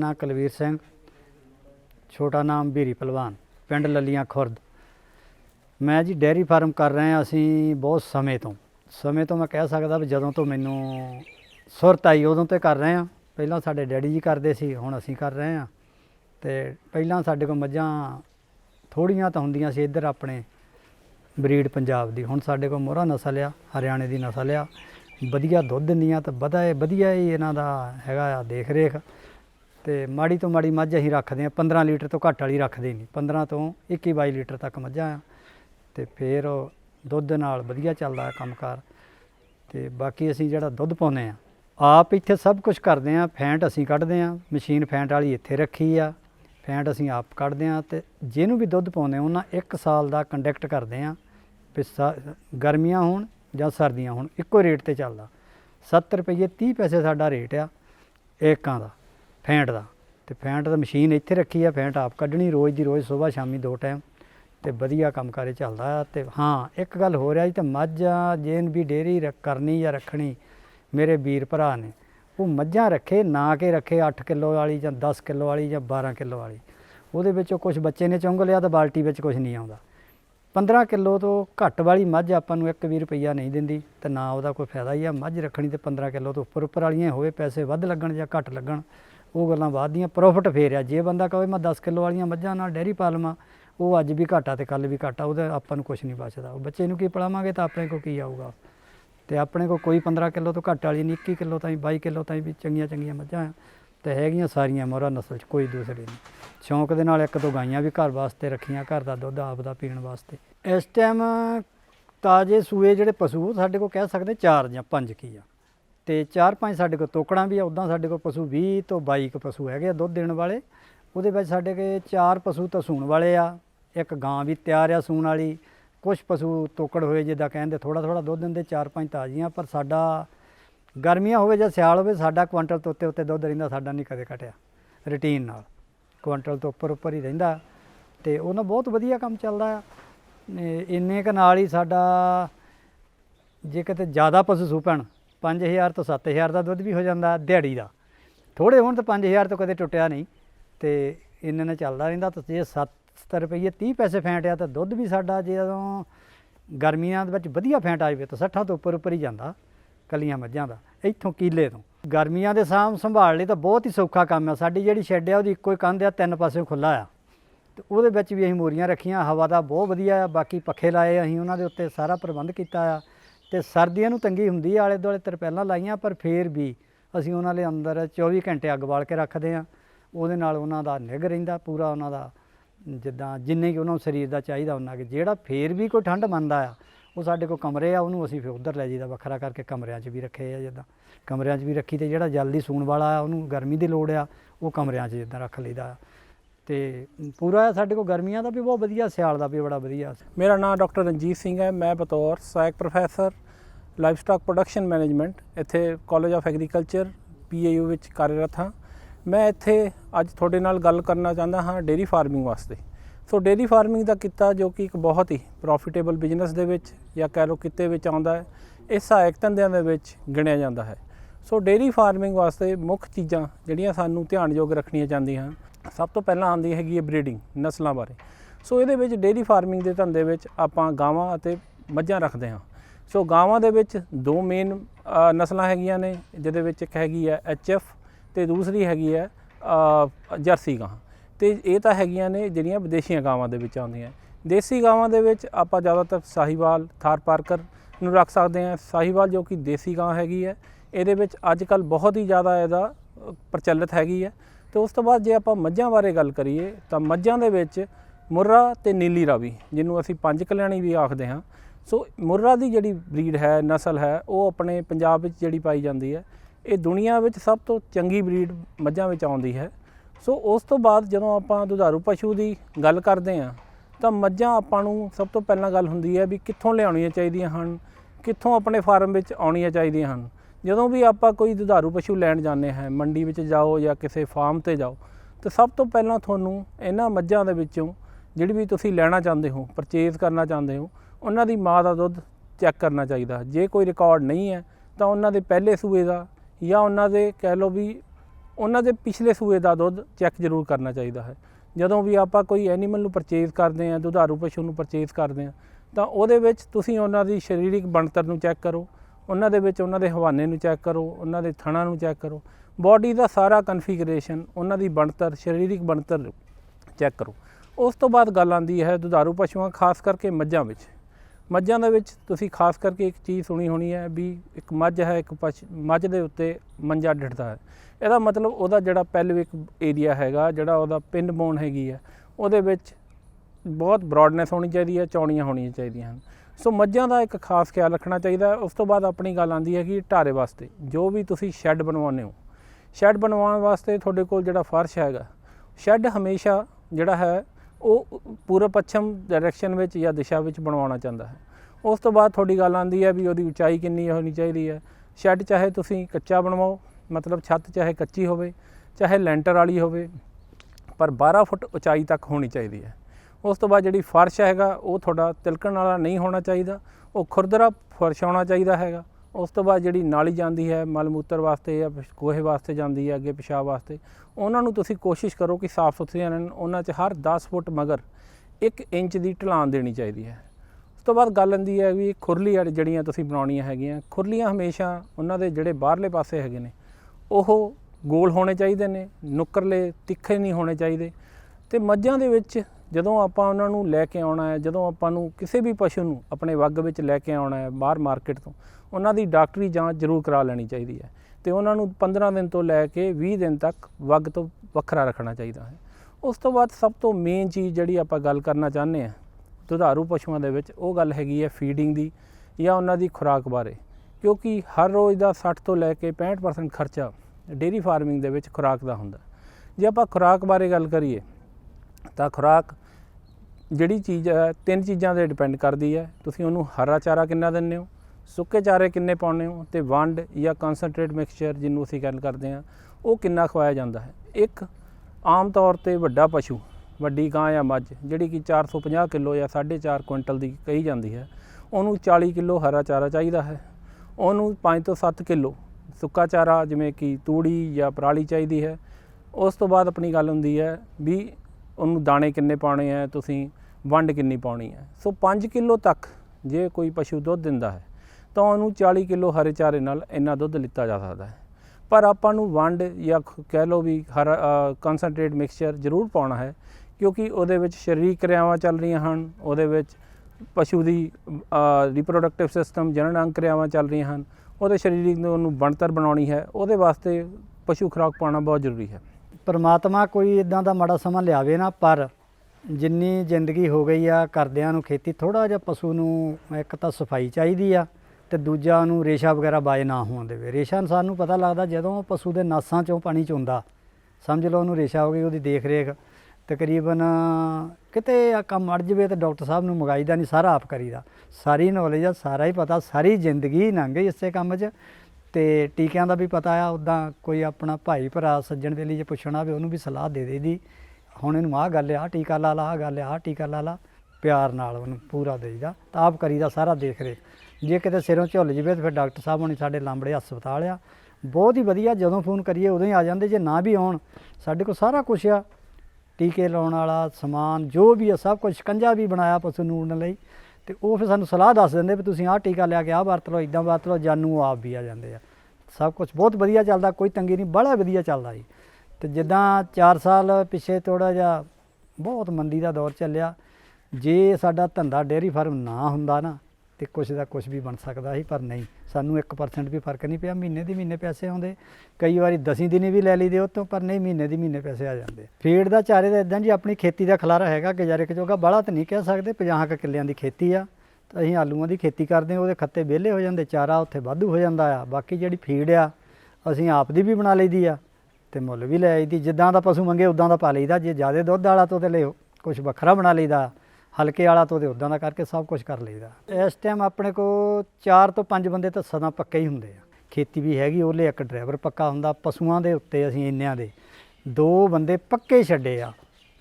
ਨਾਮ ਕੁਲਵੀਰ ਸਿੰਘ, ਛੋਟਾ ਨਾਮ ਬੀਰੀ ਪਹਿਲਵਾਨ, ਪਿੰਡ ਲੱਲੀਆਂ ਖੁਰਦ। ਮੈਂ ਜੀ ਡੇਅਰੀ ਫਾਰਮ ਕਰ ਰਹੇ ਹਾਂ ਅਸੀਂ ਬਹੁਤ ਸਮੇਂ ਤੋਂ। ਸਮੇਂ ਤੋਂ ਮੈਂ ਕਹਿ ਸਕਦਾ ਵੀ ਜਦੋਂ ਤੋਂ ਮੈਨੂੰ ਸੁਰਤ ਆਈ ਉਦੋਂ ਤੋਂ ਕਰ ਰਹੇ ਹਾਂ। ਪਹਿਲਾਂ ਸਾਡੇ ਡੈਡੀ ਜੀ ਕਰਦੇ ਸੀ, ਹੁਣ ਅਸੀਂ ਕਰ ਰਹੇ ਹਾਂ। ਤੇ ਪਹਿਲਾਂ ਸਾਡੇ ਕੋਲ ਮੱਝਾਂ ਥੋੜੀਆਂ ਤਾਂ ਹੁੰਦੀਆਂ ਸੀ ਇੱਧਰ ਆਪਣੇ ਬਰੀਡ ਪੰਜਾਬ ਦੀ। ਹੁਣ ਸਾਡੇ ਕੋਲ ਮੋਹਰਾ ਨਸਲ ਆ, ਹਰਿਆਣੇ ਦੀ ਨਸਲ ਆ। ਵਧੀਆ ਦੁੱਧ ਦਿੰਦੀਆਂ ਤਾਂ ਵਧਾ ਵਧੀਆ ਹੀ ਇਹਨਾਂ ਦਾ ਹੈਗਾ ਆ ਦੇਖ ਰੇਖ ਤੇ ਮਾੜੀ ਤੋਂ ਮਾੜੀ ਮੱਝ ਅਸੀਂ ਰੱਖਦੇ ਆ 15 ਲੀਟਰ ਤੋਂ ਘੱਟ ਵਾਲੀ ਰੱਖਦੇ ਨਹੀਂ। 15 ਤੋਂ 21 22 ਲੀਟਰ ਤੱਕ ਮੱਝਾਂ ਆ। ਤੇ ਫਿਰ ਦੁੱਧ ਨਾਲ ਵਧੀਆ ਚੱਲਦਾ ਹੈ ਕੰਮਕਾਰ। ਤੇ ਬਾਕੀ ਅਸੀਂ ਜਿਹੜਾ ਦੁੱਧ ਪਾਉਂਦੇ ਆ ਆਪ ਇੱਥੇ ਸਭ ਕੁਝ ਕਰਦੇ ਆ ਫੈਂਟ ਅਸੀਂ ਕੱਢਦੇ ਆ ਮਸ਼ੀਨ ਫੈਂਟ ਵਾਲੀ ਇੱਥੇ ਰੱਖੀ ਆ। ਫੈਂਟ ਅਸੀਂ ਆਪ ਕੱਢਦੇ ਆ ਤੇ ਜਿਹਨੂੰ ਵੀ ਦੁੱਧ ਪਾਉਂਦੇ ਆ ਉਹਨਾਂ 1 ਸਾਲ ਦਾ ਕੰਡਕਟ ਕਰਦੇ ਆ ਵੀ ਸਾ- ਗਰਮੀਆਂ ਹੋਣ ਜਾਂ ਸਰਦੀਆਂ ਹੋਣ, ਇੱਕੋ ਰੇਟ ਤੇ ਚੱਲਦਾ। 70 ਰੁਪਏ 30 ਪੈਸੇ ਸਾਡਾ ਰੇਟ ਆ ਏਕਾਂ ਦਾ। ਫੈਂਟ ਦਾ। ਤੇ ਫੈਂਟ ਦਾ ਮਸ਼ੀਨ ਇੱਥੇ ਰੱਖੀ ਆ, ਫੈਂਟ ਆਪ ਕੱਢਣੀ ਰੋਜ਼ ਦੀ ਰੋਜ਼, ਸਵੇਰ ਸ਼ਾਮੀ ਦੋ ਟਾਈਮ ਤੇ ਵਧੀਆ ਕੰਮ ਕਾਰੇ ਚੱਲਦਾ ਆ। ਤੇ ਹਾਂ, ਇੱਕ ਗੱਲ ਹੋ ਰਿਹਾ ਜੀ, ਤੇ ਮੱਝਾਂ ਜੇਨ ਵੀ ਡੇਰੀ ਰੱਖ- ਕਰਨੀ ਜਾਂ ਰੱਖਣੀ, ਮੇਰੇ ਵੀਰ ਭਰਾ ਨੇ, ਉਹ ਮੱਝਾਂ ਰੱਖੇ, ਨਾ ਕੇ ਰੱਖੇ 8 ਕਿਲੋ ਵਾਲੀ ਜਾਂ 10 ਕਿਲੋ ਵਾਲੀ ਜਾਂ 12 ਕਿਲੋ ਵਾਲੀ। ਉਹਦੇ ਵਿੱਚੋਂ ਕੁਝ ਬੱਚੇ ਨੇ ਚੁੰਗ ਲਿਆ ਤਾਂ ਬਾਲਟੀ ਵਿੱਚ ਕੁਝ ਨਹੀਂ ਆਉਂਦਾ। 15 ਕਿਲੋ ਤੋਂ ਘੱਟ ਵਾਲੀ ਮੱਝ ਆਪਾਂ ਨੂੰ 1 ਵੀਹ ਰੁਪਈਆ ਨਹੀਂ ਦਿੰਦੀ, ਤੇ ਨਾ ਉਹਦਾ ਕੋਈ ਫਾਇਦਾ ਹੀ ਆ। ਮੱਝ ਰੱਖਣੀ ਤੇ 15 ਕਿਲੋ ਤੋਂ ਉੱਪਰ ਉੱਪਰ ਵਾਲੀਆਂ ਹੋਵੇ, ਪੈਸੇ ਵੱਧ ਲੱਗਣ ਜਾਂ ਘੱਟ ਲੱਗਣ ਉਹ ਗੱਲਾਂ ਬਾਅਦ ਦੀਆਂ ਪ੍ਰੋਫਿਟ ਫੇਰ ਆ। ਜੇ ਬੰਦਾ ਕਹੇ ਮੈਂ 10 ਕਿਲੋ ਵਾਲੀਆਂ ਮੱਝਾਂ ਨਾਲ ਡੇਅਰੀ ਪਾਲਵਾਂ ਉਹ ਅੱਜ ਵੀ ਘਾਟਾ ਤੇ ਕੱਲ ਵੀ ਘਾਟਾ, ਉਹਦੇ ਆਪਾਂ ਨੂੰ ਕੁਝ ਨਹੀਂ ਬਚਦਾ। ਉਹ ਬੱਚੇ ਨੂੰ ਕੀ ਪੜਾਵਾਂਗੇ ਤਾਂ ਆਪਣੇ ਕੋਲ ਕੀ ਆਊਗਾ? ਤੇ ਆਪਣੇ ਕੋਲ ਕੋਈ 15 ਕਿਲੋ ਤੋਂ ਘੱਟ ਵਾਲੀ ਨਹੀਂ 21 ਕਿਲੋ ਤਾਈਂ 22 ਕਿਲੋ ਤਾਈਂ ਵੀ ਚੰਗੀਆਂ ਚੰਗੀਆਂ ਮੱਝਾਂ ਆ। ਤੇ ਹੈਗੀਆਂ ਸਾਰੀਆਂ ਮੋਹਰਾ ਨਸਲ 'ਚ, ਕੋਈ ਦੂਸਰੀ ਨਹੀਂ ਸ਼ੌਂਕ ਦੇ ਨਾਲ ਇੱਕ ਦੋ ਗਾਈਆਂ ਵੀ ਘਰ ਵਾਸਤੇ ਰੱਖੀਆਂ, ਘਰ ਦਾ ਦੁੱਧ ਆਪ ਦਾ ਪੀਣ ਵਾਸਤੇ। ਇਸ ਟਾਈਮ ਤਾਜ਼ੇ ਸੂਏ ਜਿਹੜੇ ਪਸ਼ੂ ਸਾਡੇ ਕੋਲ ਕਹਿ ਸਕਦੇ 4 ਜਾਂ 5 ਕੀ ਆ। ਤੇ 4-5 ਸਾਡੇ ਕੋਲ ਤੋਕੜਾਂ ਵੀ ਆ ਉਦਾਂ ਸਾਡੇ ਕੋਲ ਪਸ਼ੂ 20 ਤੋਂ 22 ਕੁ ਪਸ਼ੂ ਹੈਗੇ ਆ ਦੁੱਧ ਦੇਣ ਵਾਲੇ। ਉਹਦੇ ਵਿੱਚ ਸਾਡੇ ਕੇ 4 ਪਸ਼ੂ ਤਾਂ ਸੂਣ ਵਾਲੇ ਆ, ਇੱਕ ਗਾਂ ਵੀ ਤਿਆਰ ਆ ਸੂਣ ਵਾਲੀ। ਕੁਝ ਪਸ਼ੂ ਤੋਕੜ ਹੋਏ ਜਿੱਦਾਂ ਕਹਿੰਦੇ ਥੋੜਾ ਥੋੜਾ ਦੁੱਧ ਦਿੰਦੇ 4-5 ਤਾਜ਼ੀਆਂ, ਪਰ ਸਾਡਾ ਗਰਮੀਆਂ ਹੋਵੇ ਜਾਂ ਸਿਆਲ ਹੋਵੇ, ਸਾਡਾ ਕੁਆਂਟਲ ਤੋਂ ਉੱਤੇ ਉੱਤੇ ਦੁੱਧ ਰਹਿੰਦਾ, ਸਾਡਾ ਨਹੀਂ ਕਦੇ ਘਟਿਆ ਰੁਟੀਨ ਨਾਲ। ਕੁਆਂਟਲ ਤੋਂ ਉੱਪਰ ਉੱਪਰ ਹੀ ਰਹਿੰਦਾ ਤੇ ਉਹਨਾਂ ਬਹੁਤ ਵਧੀਆ ਕੰਮ ਚੱਲਦਾ ਇੰਨੇ ਕ ਨਾਲ ਹੀ ਸਾਡਾ ਜੇ ਕਿਤੇ ਜ਼ਿਆਦਾ ਪਸ਼ੂ ਸੂਪਣ 5000 ਤੋਂ 7000 ਦਾ ਦੁੱਧ ਵੀ ਹੋ ਜਾਂਦਾ ਦਿਹਾੜੀ ਦਾ। ਥੋੜੇ ਹੁਣ ਤਾਂ 5000 ਤੋਂ ਕਦੇ ਟੁੱਟਿਆ ਨਹੀਂ ਤੇ ਇੰਨੇ ਨਾਲ ਚੱਲਦਾ ਰਹਿੰਦਾ। ਤਾਂ ਜੇ 70 ਰੁਪਏ 30 ਪੈਸੇ ਫੈਂਟ ਆ ਤਾਂ ਦੁੱਧ ਵੀ ਸਾਡਾ ਜਦੋਂ ਗਰਮੀਆਂ ਦੇ ਵਿੱਚ ਵਧੀਆ ਫੈਂਟ ਆ ਜਾਵੇ ਤਾਂ 60 ਤੋਂ ਉੱਪਰ ਉੱਪਰ ਹੀ ਜਾਂਦਾ ਕੱਲੀਆਂ ਮੱਝਾਂ ਦਾ, ਇੱਥੋਂ ਕੀਲੇ ਤੋਂ। ਗਰਮੀਆਂ ਦੇ ਸਾਂਭ ਸੰਭਾਲ ਲਈ ਤਾਂ ਬਹੁਤ ਹੀ ਸੌਖਾ ਕੰਮ ਆ। ਸਾਡੀ ਜਿਹੜੀ ਸ਼ੈੱਡ ਆ ਉਹਦੀ ਇੱਕੋ ਹੀ ਕੰਧ ਆ, ਤਿੰਨ ਪਾਸੇ ਖੁੱਲਾ ਆ। ਤੇ ਉਹਦੇ ਵਿੱਚ ਵੀ ਅਸੀਂ ਮੋਰੀਆਂ ਰੱਖੀਆਂ, ਹਵਾ ਦਾ ਬਹੁਤ ਵਧੀਆ ਆ, ਬਾਕੀ ਪੱਖੇ ਲਾਏ ਅਸੀਂ ਉਹਨਾਂ ਦੇ ਉੱਤੇ ਸਾਰਾ ਪ੍ਰਬੰਧ ਕੀਤਾ ਆ। ਤੇ ਸਰਦੀਆਂ ਨੂੰ ਤੰਗੀ ਹੁੰਦੀ ਆ ਆਲੇ ਦੁਆਲੇ ਤਰਪੈਲਾਂ ਲਾਈਆਂ, ਪਰ ਫੇਰ ਵੀ ਅਸੀਂ ਉਹਨਾਂ ਦੇ ਅੰਦਰ 24 ਘੰਟੇ ਅੱਗ ਬਾਲ ਕੇ ਰੱਖਦੇ ਆ ਉਹਦੇ ਨਾਲ ਉਹਨਾਂ ਦਾ ਨਿਗ ਰਹਿੰਦਾ, ਪੂਰਾ ਉਹਨਾਂ ਦਾ ਜਿੱਦਾਂ ਜਿੰਨੇ ਕਿ ਉਹਨਾਂ ਨੂੰ ਸਰੀਰ ਦਾ ਚਾਹੀਦਾ ਉਹਨਾਂ ਕਿ, ਜਿਹੜਾ ਫੇਰ ਵੀ ਕੋਈ ਠੰਡ ਮੰਨਦਾ ਆ, ਉਹ ਸਾਡੇ ਕੋਲ ਕਮਰੇ ਆ, ਉਹਨੂੰ ਅਸੀਂ ਫਿਰ ਉਧਰ ਲੈ ਜਾਈਦਾ, ਵੱਖਰਾ ਕਰਕੇ ਕਮਰਿਆਂ 'ਚ ਵੀ ਰੱਖੇ ਆ ਜਿੱਦਾਂ। ਕਮਰਿਆਂ 'ਚ ਵੀ ਰੱਖੀ ਤੇ ਜਿਹੜਾ ਜਲਦੀ ਸੂਣ ਵਾਲਾ ਆ, ਉਹਨੂੰ ਗਰਮੀ ਦੀ ਲੋੜ ਆ, ਉਹ ਕਮਰਿਆਂ 'ਚ ਜਿੱਦਾਂ ਰੱਖ ਲਈਦਾ। ਆ ਤੇ ਪੂਰਾ ਸਾਡੇ ਕੋਲ ਗਰਮੀਆਂ ਦਾ ਵੀ ਬਹੁਤ ਵਧੀਆ, ਸਿਆਲ ਦਾ ਵੀ ਬੜਾ ਵਧੀਆ। ਮੇਰਾ ਨਾਮ ਡਾਕਟਰ ਰਣਜੀਤ ਸਿੰਘ ਹੈ, ਮੈਂ ਬਤੌਰ ਸਹਾਇਕ ਪ੍ਰੋਫੈਸਰ, ਲਾਈਵਸਟਾਕ ਪ੍ਰੋਡਕਸ਼ਨ ਮੈਨੇਜਮੈਂਟ, ਇੱਥੇ ਕਾਲਜ ਆਫ ਐਗਰੀਕਲਚਰ ਪੀਏਯੂ ਵਿੱਚ ਕਾਰਜਰਤ ਹਾਂ। ਮੈਂ ਇੱਥੇ ਅੱਜ ਤੁਹਾਡੇ ਨਾਲ ਗੱਲ ਕਰਨਾ ਚਾਹੁੰਦਾ ਹਾਂ ਡੇਰੀ ਫਾਰਮਿੰਗ ਵਾਸਤੇ। ਸੋ ਡੇਰੀ ਫਾਰਮਿੰਗ ਦਾ ਕਿੱਤਾ ਜੋ ਕਿ ਇੱਕ ਬਹੁਤ ਹੀ ਪ੍ਰੋਫਿਟੇਬਲ ਬਿਜ਼ਨਸ ਦੇ ਵਿੱਚ ਜਾਂ ਕਹਿ ਲਓ ਕਿੱਤੇ ਵਿੱਚ ਆਉਂਦਾ ਹੈ, ਇਹ ਸਹਾਇਕ ਧੰਦਿਆਂ ਦੇ ਵਿੱਚ ਗਿਣਿਆ ਜਾਂਦਾ ਹੈ। ਸੋ ਡੇਰੀ ਫਾਰਮਿੰਗ ਵਾਸਤੇ ਮੁੱਖ ਚੀਜ਼ਾਂ ਜਿਹੜੀਆਂ ਸਾਨੂੰ ਧਿਆਨਯੋਗ ਰੱਖਣੀਆਂ ਚਾਹੁੰਦੀਆਂ ਹਨ ਸਭ ਤੋਂ ਪਹਿਲਾਂ ਆਉਂਦੀ ਹੈਗੀ ਹੈ ਬਰੀਡਿੰਗ ਨਸਲਾਂ ਬਾਰੇ। ਸੋ ਇਹਦੇ ਵਿੱਚ ਡੇਰੀ ਫਾਰਮਿੰਗ ਦੇ ਧੰਦੇ ਵਿੱਚ ਆਪਾਂ ਗਾਵਾਂ ਅਤੇ ਮੱਝਾਂ ਰੱਖਦੇ ਹਾਂ। ਸੋ ਗਾਵਾਂ ਦੇ ਵਿੱਚ ਦੋ ਮੇਨ ਨਸਲਾਂ ਹੈਗੀਆਂ ਨੇ, ਜਿਹਦੇ ਵਿੱਚ ਇੱਕ ਹੈਗੀ ਹੈ ਐਚਐਫ ਤੇ ਦੂਸਰੀ ਹੈਗੀ ਹੈ ਜਰਸੀ ਗਾਂ। ਤੇ ਇਹ ਤਾਂ ਹੈਗੀਆਂ ਨੇ ਜਿਹੜੀਆਂ ਵਿਦੇਸ਼ੀਆਂ ਗਾਵਾਂ ਦੇ ਵਿੱਚ ਆਉਂਦੀਆਂ। ਦੇਸੀ ਗਾਵਾਂ ਦੇ ਵਿੱਚ ਆਪਾਂ ਜ਼ਿਆਦਾਤਰ ਸਾਹੀਵਾਲ, ਥਾਰ ਪਾਰਕਰ ਨੂੰ ਰੱਖ ਸਕਦੇ ਹਾਂ। ਸਾਹੀਵਾਲ ਜੋ ਕਿ ਦੇਸੀ ਗਾਂ ਹੈਗੀ ਹੈ, ਇਹਦੇ ਵਿੱਚ ਅੱਜ ਕੱਲ ਬਹੁਤ ਹੀ ਜ਼ਿਆਦਾ ਇਹਦਾ ਪ੍ਰਚਲਿਤ ਹੈਗੀ ਹੈ। ਤੇ ਉਸ ਤੋਂ ਬਾਅਦ ਜੇ ਆਪਾਂ ਮੱਝਾਂ ਬਾਰੇ ਗੱਲ ਕਰੀਏ, ਤਾਂ ਮੱਝਾਂ ਦੇ ਵਿੱਚ ਮੁਰਰਾ ਤੇ ਨੀਲੀ ਰਾਵੀ, ਜਿਹਨੂੰ ਅਸੀਂ ਪੰਜ ਕਲਿਆਣੀ ਵੀ ਆਖਦੇ ਹਾਂ। ਸੋ ਮੁਰਰਾ ਦੀ ਜਿਹੜੀ ਬਰੀਡ ਹੈ, ਨਸਲ ਹੈ, ਉਹ ਆਪਣੇ ਪੰਜਾਬ ਵਿੱਚ ਜਿਹੜੀ ਪਾਈ ਜਾਂਦੀ ਹੈ, ਇਹ ਦੁਨੀਆ ਵਿੱਚ ਸਭ ਤੋਂ ਚੰਗੀ ਬਰੀਡ ਮੱਝਾਂ ਵਿੱਚ ਆਉਂਦੀ ਹੈ। ਸੋ ਉਸ ਤੋਂ ਬਾਅਦ ਜਦੋਂ ਆਪਾਂ ਦੁਧਾਰੂ ਪਸ਼ੂ ਦੀ ਗੱਲ ਕਰਦੇ ਹਾਂ, ਤਾਂ ਮੱਝਾਂ ਆਪਾਂ ਨੂੰ ਸਭ ਤੋਂ ਪਹਿਲਾਂ ਗੱਲ ਹੁੰਦੀ ਹੈ ਵੀ ਕਿੱਥੋਂ ਲਿਆਉਣੀਆਂ ਚਾਹੀਦੀਆਂ ਹਨ, ਕਿੱਥੋਂ ਆਪਣੇ ਫਾਰਮ ਵਿੱਚ ਆਉਣੀਆਂ ਚਾਹੀਦੀਆਂ ਹਨ। ਜਦੋਂ ਵੀ ਆਪਾਂ ਕੋਈ ਦੁਧਾਰੂ ਪਸ਼ੂ ਲੈਣ ਜਾਂਦੇ ਹਾਂ, ਮੰਡੀ ਵਿੱਚ ਜਾਓ ਜਾਂ ਕਿਸੇ ਫਾਰਮ ਤੇ ਜਾਓ, ਤਾਂ ਸਭ ਤੋਂ ਪਹਿਲਾਂ ਤੁਹਾਨੂੰ ਇਹਨਾਂ ਮੱਝਾਂ ਦੇ ਵਿੱਚੋਂ ਜਿਹੜੀ ਵੀ ਤੁਸੀਂ ਲੈਣਾ ਚਾਹੁੰਦੇ ਹੋ ਪਰਚੇਜ਼ ਕਰਨਾ ਚਾਹੁੰਦੇ ਹੋ, ਉਹਨਾਂ ਦੀ ਮਾਂ ਦਾ ਦੁੱਧ ਚੈੱਕ ਕਰਨਾ ਚਾਹੀਦਾ। ਜੇ ਕੋਈ ਰਿਕਾਰਡ ਨਹੀਂ ਹੈ, ਤਾਂ ਉਹਨਾਂ ਦੇ ਪਹਿਲੇ ਸੂਏ ਦਾ ਜਾਂ ਉਹਨਾਂ ਦੇ ਕਹਿ ਲਓ ਵੀ ਉਹਨਾਂ ਦੇ ਪਿਛਲੇ ਸੂਏ ਦਾ ਦੁੱਧ ਚੈੱਕ ਜ਼ਰੂਰ ਕਰਨਾ ਚਾਹੀਦਾ ਹੈ। ਜਦੋਂ ਵੀ ਆਪਾਂ ਕੋਈ ਐਨੀਮਲ ਨੂੰ ਪਰਚੇਜ਼ ਕਰਦੇ ਹਾਂ, ਦੁਧਾਰੂ ਪਸ਼ੂ ਨੂੰ ਪਰਚੇਜ਼ ਕਰਦੇ ਹਾਂ, ਤਾਂ ਉਹਦੇ ਵਿੱਚ ਤੁਸੀਂ ਉਹਨਾਂ ਦੀ ਸਰੀਰਕ ਬਣਤਰ ਨੂੰ ਚੈੱਕ ਕਰੋ ਉਹਨਾਂ ਦੇ ਵਿੱਚ ਉਹਨਾਂ ਦੇ ਹਵਾਨੇ ਨੂੰ ਚੈੱਕ ਕਰੋ, ਉਹਨਾਂ ਦੇ ਥਣਾ ਨੂੰ ਚੈੱਕ ਕਰੋ। ਬਾਡੀ ਦਾ ਸਾਰਾ ਕਨਫੀਗਰੇਸ਼ਨ ਉਹਨਾਂ ਦੀ ਬਣਤਰ, ਸਰੀਰਕ ਬਣਤਰ ਚੈੱਕ ਕਰੋ। ਉਸ ਤੋਂ ਬਾਅਦ ਗੱਲ ਆਉਂਦੀ ਹੈ ਦੁਧਾਰੂ ਪਸ਼ੂਆਂ, ਖਾਸ ਕਰਕੇ ਮੱਝਾਂ ਵਿੱਚ। ਮੱਝਾਂ ਦੇ ਵਿੱਚ ਤੁਸੀਂ ਖਾਸ ਕਰਕੇ ਇੱਕ ਚੀਜ਼ ਸੁਣੀ ਹੋਣੀ ਹੈ ਵੀ ਇੱਕ ਮੱਝ ਹੈ, ਇੱਕ ਪਸ਼, ਮੱਝ ਦੇ ਉੱਤੇ ਮੰਜਾ ਡਿੱਠਦਾ ਹੈ। ਇਹਦਾ ਮਤਲਬ ਉਹਦਾ ਜਿਹੜਾ ਪੈਲਵਿਕ ਏਰੀਆ ਹੈਗਾ, ਜਿਹੜਾ ਉਹਦਾ ਪਿੰਡ ਬੋਨ ਹੈਗੀ ਹੈ, ਉਹਦੇ ਵਿੱਚ ਬਹੁਤ ਬ੍ਰੌਡਨੈਸ ਹੋਣੀ ਚਾਹੀਦੀ ਹੈ, ਚੌੜੀਆਂ ਹੋਣੀਆਂ ਚਾਹੀਦੀਆਂ ਹਨ। ਸੋ ਮੱਝਾਂ ਦਾ ਇੱਕ ਖਾਸ ਖਿਆਲ ਰੱਖਣਾ ਚਾਹੀਦਾ ਉਸ ਤੋਂ ਬਾਅਦ ਆਪਣੀ ਗੱਲ ਆਉਂਦੀ ਹੈ ਕਿ ਢਾਰੇ ਵਾਸਤੇ। ਜੋ ਵੀ ਤੁਸੀਂ ਸ਼ੈੱਡ ਬਣਵਾਉਂਦੇ ਹੋ। ਸ਼ੈੱਡ ਬਣਵਾਉਣ ਵਾਸਤੇ ਤੁਹਾਡੇ ਕੋਲ ਜਿਹੜਾ ਫਰਸ਼ ਹੈਗਾ, ਸ਼ੈੱਡ ਹਮੇਸ਼ਾ ਜਿਹੜਾ ਹੈ, ਉਹ ਪੂਰਬ ਪੱਛਮ ਡਾਇਰੈਕਸ਼ਨ ਵਿੱਚ ਜਾਂ ਦਿਸ਼ਾ ਵਿੱਚ ਬਣਵਾਉਣਾ ਚਾਹੁੰਦਾ ਹੈ। ਉਸ ਤੋਂ ਬਾਅਦ ਤੁਹਾਡੀ ਗੱਲ ਆਉਂਦੀ ਹੈ ਵੀ ਉਹਦੀ ਉਚਾਈ ਕਿੰਨੀ ਹੋਣੀ ਚਾਹੀਦੀ ਹੈ। ਸ਼ੈੱਡ ਚਾਹੇ ਤੁਸੀਂ ਕੱਚਾ ਬਣਵਾਓ, ਮਤਲਬ ਛੱਤ ਚਾਹੇ ਕੱਚੀ ਹੋਵੇ, ਚਾਹੇ ਲੈਂਟਰ ਵਾਲੀ ਹੋਵੇ, ਪਰ 12 ਫੁੱਟ ਉਚਾਈ ਤੱਕ ਹੋਣੀ ਚਾਹੀਦੀ ਹੈ। ਉਸ ਤੋਂ ਬਾਅਦ ਜਿਹੜੀ ਫਰਸ਼ ਹੈਗਾ, ਉਹ ਤੁਹਾਡਾ ਤਿਲਕਣ ਵਾਲਾ ਨਹੀਂ ਹੋਣਾ ਚਾਹੀਦਾ। ਉਹ ਖੁਰਦਰਾ ਫਰਸ਼ ਹੋਣਾ ਚਾਹੀਦਾ ਹੈਗਾ। ਉਸ ਤੋਂ ਬਾਅਦ ਜਿਹੜੀ ਨਾਲੀ ਜਾਂਦੀ ਹੈ, ਮਲ ਮੂਤਰ ਵਾਸਤੇ ਜਾਂ ਪਿਸ਼- ਗੋਹੇ ਵਾਸਤੇ ਜਾਂਦੀ ਹੈ, ਅੱਗੇ ਪਿਸ਼ਾਬ ਵਾਸਤੇ, ਉਹਨਾਂ ਨੂੰ ਤੁਸੀਂ ਕੋਸ਼ਿਸ਼ ਕਰੋ ਕਿ ਸਾਫ਼ ਸੁਥਰੀਆਂ ਰਹਿਣ। ਉਹਨਾਂ 'ਚ ਹਰ 10 ਫੁੱਟ ਮਗਰ 1 ਇੰਚ ਦੀ ਢਲਾਨ ਦੇਣੀ ਚਾਹੀਦੀ ਹੈ। ਉਸ ਤੋਂ ਬਾਅਦ ਗੱਲ ਆਉਂਦੀ ਹੈ ਵੀ ਖੁਰਲੀ ਜਿਹੜੀਆਂ ਤੁਸੀਂ ਬਣਾਉਣੀਆਂ ਹੈਗੀਆਂ, ਖੁਰਲੀਆਂ ਹਮੇਸ਼ਾ ਉਹਨਾਂ ਦੇ ਜਿਹੜੇ ਬਾਹਰਲੇ ਪਾਸੇ ਹੈਗੇ ਨੇ, ਉਹ ਗੋਲ ਹੋਣੇ ਚਾਹੀਦੇ ਨੇ, ਨੁੱਕਰਲੇ ਤਿੱਖੇ ਨਹੀਂ ਹੋਣੇ ਚਾਹੀਦੇ। ਤੇ ਮੱਝਾਂ ਦੇ ਵਿੱਚ ਜਦੋਂ ਆਪਾਂ ਉਹਨਾਂ ਨੂੰ ਲੈ ਕੇ ਆਉਣਾ ਹੈ, ਜਦੋਂ ਆਪਾਂ ਨੂੰ ਕਿਸੇ ਵੀ ਪਸ਼ੂ ਨੂੰ ਆਪਣੇ ਵੱਗ ਵਿੱਚ ਲੈ ਕੇ ਆਉਣਾ ਹੈ, ਬਾਹਰ ਮਾਰਕੀਟ ਤੋਂ, ਉਹਨਾਂ ਦੀ ਡਾਕਟਰੀ ਜਾਂਚ ਜ਼ਰੂਰ ਕਰਾ ਲੈਣੀ ਚਾਹੀਦੀ ਹੈ ਤੇ ਉਹਨਾਂ ਨੂੰ 15 ਦਿਨ ਤੋਂ ਲੈ ਕੇ 20 ਦਿਨ ਤੱਕ ਵੱਗ ਤੋਂ ਵੱਖਰਾ ਰੱਖਣਾ ਚਾਹੀਦਾ ਹੈ। ਉਸ ਤੋਂ ਬਾਅਦ ਸਭ ਤੋਂ ਮੇਨ ਚੀਜ਼ ਜਿਹੜੀ ਆਪਾਂ ਗੱਲ ਕਰਨਾ ਚਾਹੁੰਦੇ ਹਾਂ, ਦੁਧਾਰੂ ਪਸ਼ੂਆਂ ਦੇ ਵਿੱਚ ਉਹ ਗੱਲ ਹੈਗੀ ਹੈ ਫੀਡਿੰਗ ਦੀ ਜਾਂ ਉਹਨਾਂ ਦੀ ਖੁਰਾਕ ਬਾਰੇ, ਕਿਉਂਕਿ ਹਰ ਰੋਜ਼ ਦਾ 60 ਤੋਂ ਲੈ ਕੇ 65% ਖਰਚਾ ਡੇਰੀ ਫਾਰਮਿੰਗ ਦੇ ਵਿੱਚ ਖੁਰਾਕ ਦਾ ਹੁੰਦਾ ਜੇ ਆਪਾਂ ਖੁਰਾਕ ਬਾਰੇ ਗੱਲ ਕਰੀਏ, ਤਾਂ ਖੁਰਾਕ ਜਿਹੜੀ ਚੀਜ਼ ਹੈ, ਤਿੰਨ ਚੀਜ਼ਾਂ ਤੇ ਡਿਪੈਂਡ ਕਰਦੀ ਹੈ। ਤੁਸੀਂ ਉਹਨੂੰ ਹਰਾ ਚਾਰਾ ਕਿੰਨਾ ਦਿੰਦੇ ਹੋ, ਸੁੱਕੇ ਚਾਰੇ ਕਿੰਨੇ ਪਾਉਂਦੇ ਹੋ ਤੇ ਵੰਡ ਜਾਂ ਕਨਸੈਂਟਰੇਟ ਮਿਕਸਚਰ ਜਿਹਨੂੰ ਅਸੀਂ ਗੱਲ ਕਰਦੇ ਹਾਂ, ਉਹ ਕਿੰਨਾ ਖਵਾਇਆ ਜਾਂਦਾ ਹੈ। ਇੱਕ ਆਮ ਤੌਰ ਤੇ ਵੱਡਾ ਪਸ਼ੂ, ਵੱਡੀ ਗਾਂ ਜਾਂ ਮੱਝ, ਜਿਹੜੀ ਕਿ 450 ਕਿਲੋ ਜਾਂ 4.5 ਕੁਇੰਟਲ ਦੀ ਕਹੀ ਜਾਂਦੀ ਹੈ, ਉਹਨੂੰ 40 ਕਿਲੋ ਹਰਾ ਚਾਰਾ ਚਾਹੀਦਾ ਹੈ। ਉਹਨੂੰ 5 ਤੋਂ 7 ਕਿਲੋ ਸੁੱਕਾ ਚਾਰਾ, ਜਿਵੇਂ ਕਿ ਤੂੜੀ ਜਾਂ ਪਰਾਲੀ ਚਾਹੀਦੀ ਹੈ। ਉਸ ਤੋਂ ਬਾਅਦ ਆਪਣੀ ਗੱਲ ਹੁੰਦੀ ਹੈ ਵੀ ਉਹਨੂੰ ਦਾਣੇ ਕਿੰਨੇ ਪਾਉਣੇ ਆ ਤੁਸੀਂ ਵੰਡ ਕਿੰਨੀ ਪਾਉਣੀ ਹੈ? ਸੋ 5 ਕਿਲੋ ਤੱਕ ਜੇ ਕੋਈ ਪਸ਼ੂ ਦੁੱਧ ਦਿੰਦਾ ਹੈ, ਤਾਂ ਉਹਨੂੰ 40 ਕਿਲੋ ਹਰੇ ਚਾਰੇ ਨਾਲ ਇੰਨਾ ਦੁੱਧ ਲਿੱਤਾ ਜਾ ਸਕਦਾ ਹੈ। ਪਰ ਆਪਾਂ ਨੂੰ ਵੰਡ ਜਾਂ ਖ- ਕਹਿ ਲਓ ਵੀ ਹਰਾ ਕਨਸੈਂਟਰੇਟ ਮਿਕਸਚਰ ਜ਼ਰੂਰ ਪਾਉਣਾ ਹੈ, ਕਿਉਂਕਿ ਉਹਦੇ ਵਿੱਚ ਸਰੀਰਕ ਕਿਰਿਆਵਾਂ ਚੱਲ ਰਹੀਆਂ ਹਨ, ਉਹਦੇ ਵਿੱਚ ਪਸ਼ੂ ਦੀ ਰਿਪਰੋਡਕਟਿਵ ਸਿਸਟਮ ਜਨਨ ਅੰਗ ਕਿਰਿਆਵਾਂ ਚੱਲ ਰਹੀਆਂ ਹਨ, ਉਹਦੇ ਸਰੀਰਕ ਨੂੰ ਉਹਨੂੰ ਬਣਤਰ ਬਣਾਉਣੀ ਹੈ, ਉਹਦੇ ਵਾਸਤੇ ਪਸ਼ੂ ਖੁਰਾਕ ਪਾਉਣਾ ਬਹੁਤ ਜ਼ਰੂਰੀ ਹੈ। ਪਰਮਾਤਮਾ ਕੋਈ ਇਦਾਂ ਦਾ ਮਾੜਾ ਸਮਾਂ ਲਿਆਵੇ ਨਾ, ਪਰ ਜਿੰਨੀ ਜ਼ਿੰਦਗੀ ਹੋ ਗਈ ਆ ਕਰਦਿਆਂ ਨੂੰ ਖੇਤੀ ਥੋੜਾ ਜਿਹਾ ਪਸ਼ੂ ਨੂੰ ਇੱਕ ਤਾਂ ਸਫ਼ਾਈ ਚਾਹੀਦੀ ਆ ਤੇ ਦੂਜਾ ਉਹਨੂੰ ਰੇਸ਼ਾ ਵਗੈਰਾ ਬਾਏ ਨਾ ਹੋਣ ਦੇਵੇ। ਰੇਸ਼ਾ ਸਾਨੂੰ ਪਤਾ ਲੱਗਦਾ ਜਦੋਂ ਪਸ਼ੂ ਦੇ ਨਾਸਾਂ ਚੋਂ ਪਾਣੀ ਚੋਂਦਾ, ਸਮਝ ਲਓ ਉਹਨੂੰ ਰੇਸ਼ਾ ਹੋ ਗਈ, ਉਹਦੀ ਦੇਖ ਰੇਖ ਤਕਰੀਬਨ ਕਿਤੇ ਆ ਕੰਮ ਅੜ ਜਵੇ ਤੇ ਡਾਕਟਰ ਸਾਹਿਬ ਨੂੰ ਮੰਗਾਈਦਾ ਨਹੀਂ, ਸਾਰਾ ਆਪ ਕਰੀਦਾ। ਸਾਰੀ ਨੌਲੇਜ ਆ, ਸਾਰਾ ਹੀ ਪਤਾ, ਸਾਰੀ ਜ਼ਿੰਦਗੀ ਲੰਘ ਗਈ ਇਸੇ ਕੰਮ 'ਚ। ਤੇ ਟੀਕਿਆਂ ਦਾ ਵੀ ਪਤਾ ਆ ਉਦਾਂ ਕੋਈ ਆਪਣਾ ਭਾਈ ਭਰਾ ਸੱਜਣ ਦੇ ਲਈ ਜੇ ਪੁੱਛਣਾ ਹੋਵੇ, ਉਹਨੂੰ ਵੀ ਸਲਾਹ ਦੇ ਦੇਈਦੀ। ਹੁਣ ਇਹਨੂੰ ਆਹ ਗੱਲ ਆ, ਟੀਕਾ ਲਾ ਲਾ, ਆਹ ਗੱਲ ਆ, ਆਹ ਟੀਕਾ ਲਾ ਲਾ, ਪਿਆਰ ਨਾਲ ਉਹਨੂੰ ਪੂਰਾ ਦੇਈਦਾ। ਤਾਂ ਆਪ ਕਰੀਦਾ ਸਾਰਾ ਦੇਖ ਰੇਖ ਜੇ ਕਿਤੇ ਸਿਰੋਂ ਝੁੱਲ ਜਵੇ ਤਾਂ ਫਿਰ ਡਾਕਟਰ ਸਾਹਿਬ ਹੋਣੀ ਸਾਡੇ ਲਾਂਬੜੇ ਹਸਪਤਾਲ ਆ। ਬਹੁਤ ਹੀ ਵਧੀਆ, ਜਦੋਂ ਫੋਨ ਕਰੀਏ ਉਦੋਂ ਹੀ ਆ ਜਾਂਦੇ, ਜੇ ਨਾ ਵੀ ਆਉਣ, ਸਾਡੇ ਕੋਲ ਸਾਰਾ ਕੁਝ ਆ। ਟੀਕੇ ਲਾਉਣ ਵਾਲਾ, ਸਮਾਨ, ਜੋ ਵੀ ਆ, ਸਭ ਕੁਝ ਸ਼ਿਕੰਜਾ ਵੀ ਬਣਾਇਆ ਪਸ਼ੂ ਨੂਰਨ ਲਈ। ਤੇ ਉਹ ਫਿਰ ਸਾਨੂੰ ਸਲਾਹ ਦੱਸ ਦਿੰਦੇ ਵੀ ਤੁਸੀਂ ਆਹ ਟੀਕਾ ਲਿਆ ਕੇ ਆਹ ਵਰਤ ਲਓ ਇਦਾਂ ਵਰਤ ਲਓ, ਜਾਨੂ ਆਪ ਵੀ ਆ ਜਾਂਦੇ ਆ। ਸਭ ਕੁਝ ਬਹੁਤ ਵਧੀਆ ਚੱਲਦਾ, ਕੋਈ ਤੰਗੀ ਨਹੀਂ, ਬੜਾ ਵਧੀਆ ਚੱਲਦਾ ਜੀ। ਤੇ ਜਿੱਦਾਂ 4 ਸਾਲ ਪਿੱਛੇ ਥੋੜਾ ਜਿਹਾ ਬਹੁਤ ਮੰਦੀ ਦਾ ਦੌਰ ਚੱਲਿਆ, ਜੇ ਸਾਡਾ ਧੰਦਾ ਡੇਅਰੀ ਫਾਰਮ ਨਾ ਹੁੰਦਾ ਨਾ, ਤੇ ਕੁਛ ਦਾ ਕੁਛ ਵੀ ਬਣ ਸਕਦਾ ਸੀ, ਪਰ ਨਹੀਂ। ਸਾਨੂੰ 1% ਵੀ ਫ਼ਰਕ ਨਹੀਂ ਪਿਆ, ਮਹੀਨੇ ਦੀ ਮਹੀਨੇ ਪੈਸੇ ਆਉਂਦੇ। ਕਈ ਵਾਰੀ ਦਸੀਂ ਦਿਨੀ ਵੀ ਲੈ ਲਈਦੇ ਉਹ ਤੋਂ ਪਰ ਨਹੀਂ, ਮਹੀਨੇ ਦੀ ਮਹੀਨੇ ਪੈਸੇ ਆ ਜਾਂਦੇ। ਫੀਡ ਦਾ ਚਾਰੇ ਦਾ ਇਦਾਂ ਜੀ, ਆਪਣੀ ਖੇਤੀ ਦਾ ਖਲਾਰਾ ਹੈਗਾ, ਗੁਜ਼ਾਰੇ ਕਿ ਜੋਗਾ, ਬਾਹਲਾ ਤਾਂ ਨਹੀਂ ਕਹਿ ਸਕਦੇ 50 ਕੁ ਕਿੱਲਿਆਂ ਦੀ ਖੇਤੀ ਆ। ਤਾਂ ਅਸੀਂ ਆਲੂਆਂ ਦੀ ਖੇਤੀ ਕਰਦੇ ਉਹਦੇ ਖੱਤੇ ਵਿਹਲੇ ਹੋ ਜਾਂਦੇ, ਚਾਰਾ ਉੱਥੇ ਵਾਧੂ ਹੋ ਜਾਂਦਾ ਆ। ਬਾਕੀ ਜਿਹੜੀ ਫੀਡ ਆ, ਅਸੀਂ ਆਪ ਦੀ ਵੀ ਬਣਾ ਲਈਦੀ ਆ। ਤੇ ਮੁੱਲ ਵੀ ਲੈ ਆਈਦੀ। ਜਿੱਦਾਂ ਦਾ ਪਸ਼ੂ ਮੰਗੇ, ਉਦਾਂ ਦਾ ਪਾ ਲਈਦਾ। ਜੇ ਜ਼ਿਆਦਾ ਦੁੱਧ ਵਾਲਾ ਤੋਂ ਤੇ ਲਿਓ ਕੁਝ ਵੱਖਰਾ ਬਣਾ ਲਈਦਾ। ਹਲਕੇ ਵਾਲਾ ਤੋਂ ਤੇ ਉਦਾਂ ਦਾ ਕਰਕੇ ਸਭ ਕੁਝ ਕਰ ਲਈਦਾ। ਇਸ ਟਾਈਮ ਆਪਣੇ ਕੋ 4 ਤੋਂ 5 ਬੰਦੇ ਤਾਂ ਸਦਾ ਪੱਕੇ ਹੀ ਹੁੰਦੇ ਆ। ਖੇਤੀ ਵੀ ਹੈਗੀ, ਉਹਲੇ ਇੱਕ ਡਰਾਈਵਰ ਪੱਕਾ ਹੁੰਦਾ। ਪਸ਼ੂਆਂ ਦੇ ਉੱਤੇ ਅਸੀਂ ਇੰਨਿਆਂ ਦੇ। ਦੋ ਬੰਦੇ ਪੱਕੇ ਛੱਡੇ ਆ।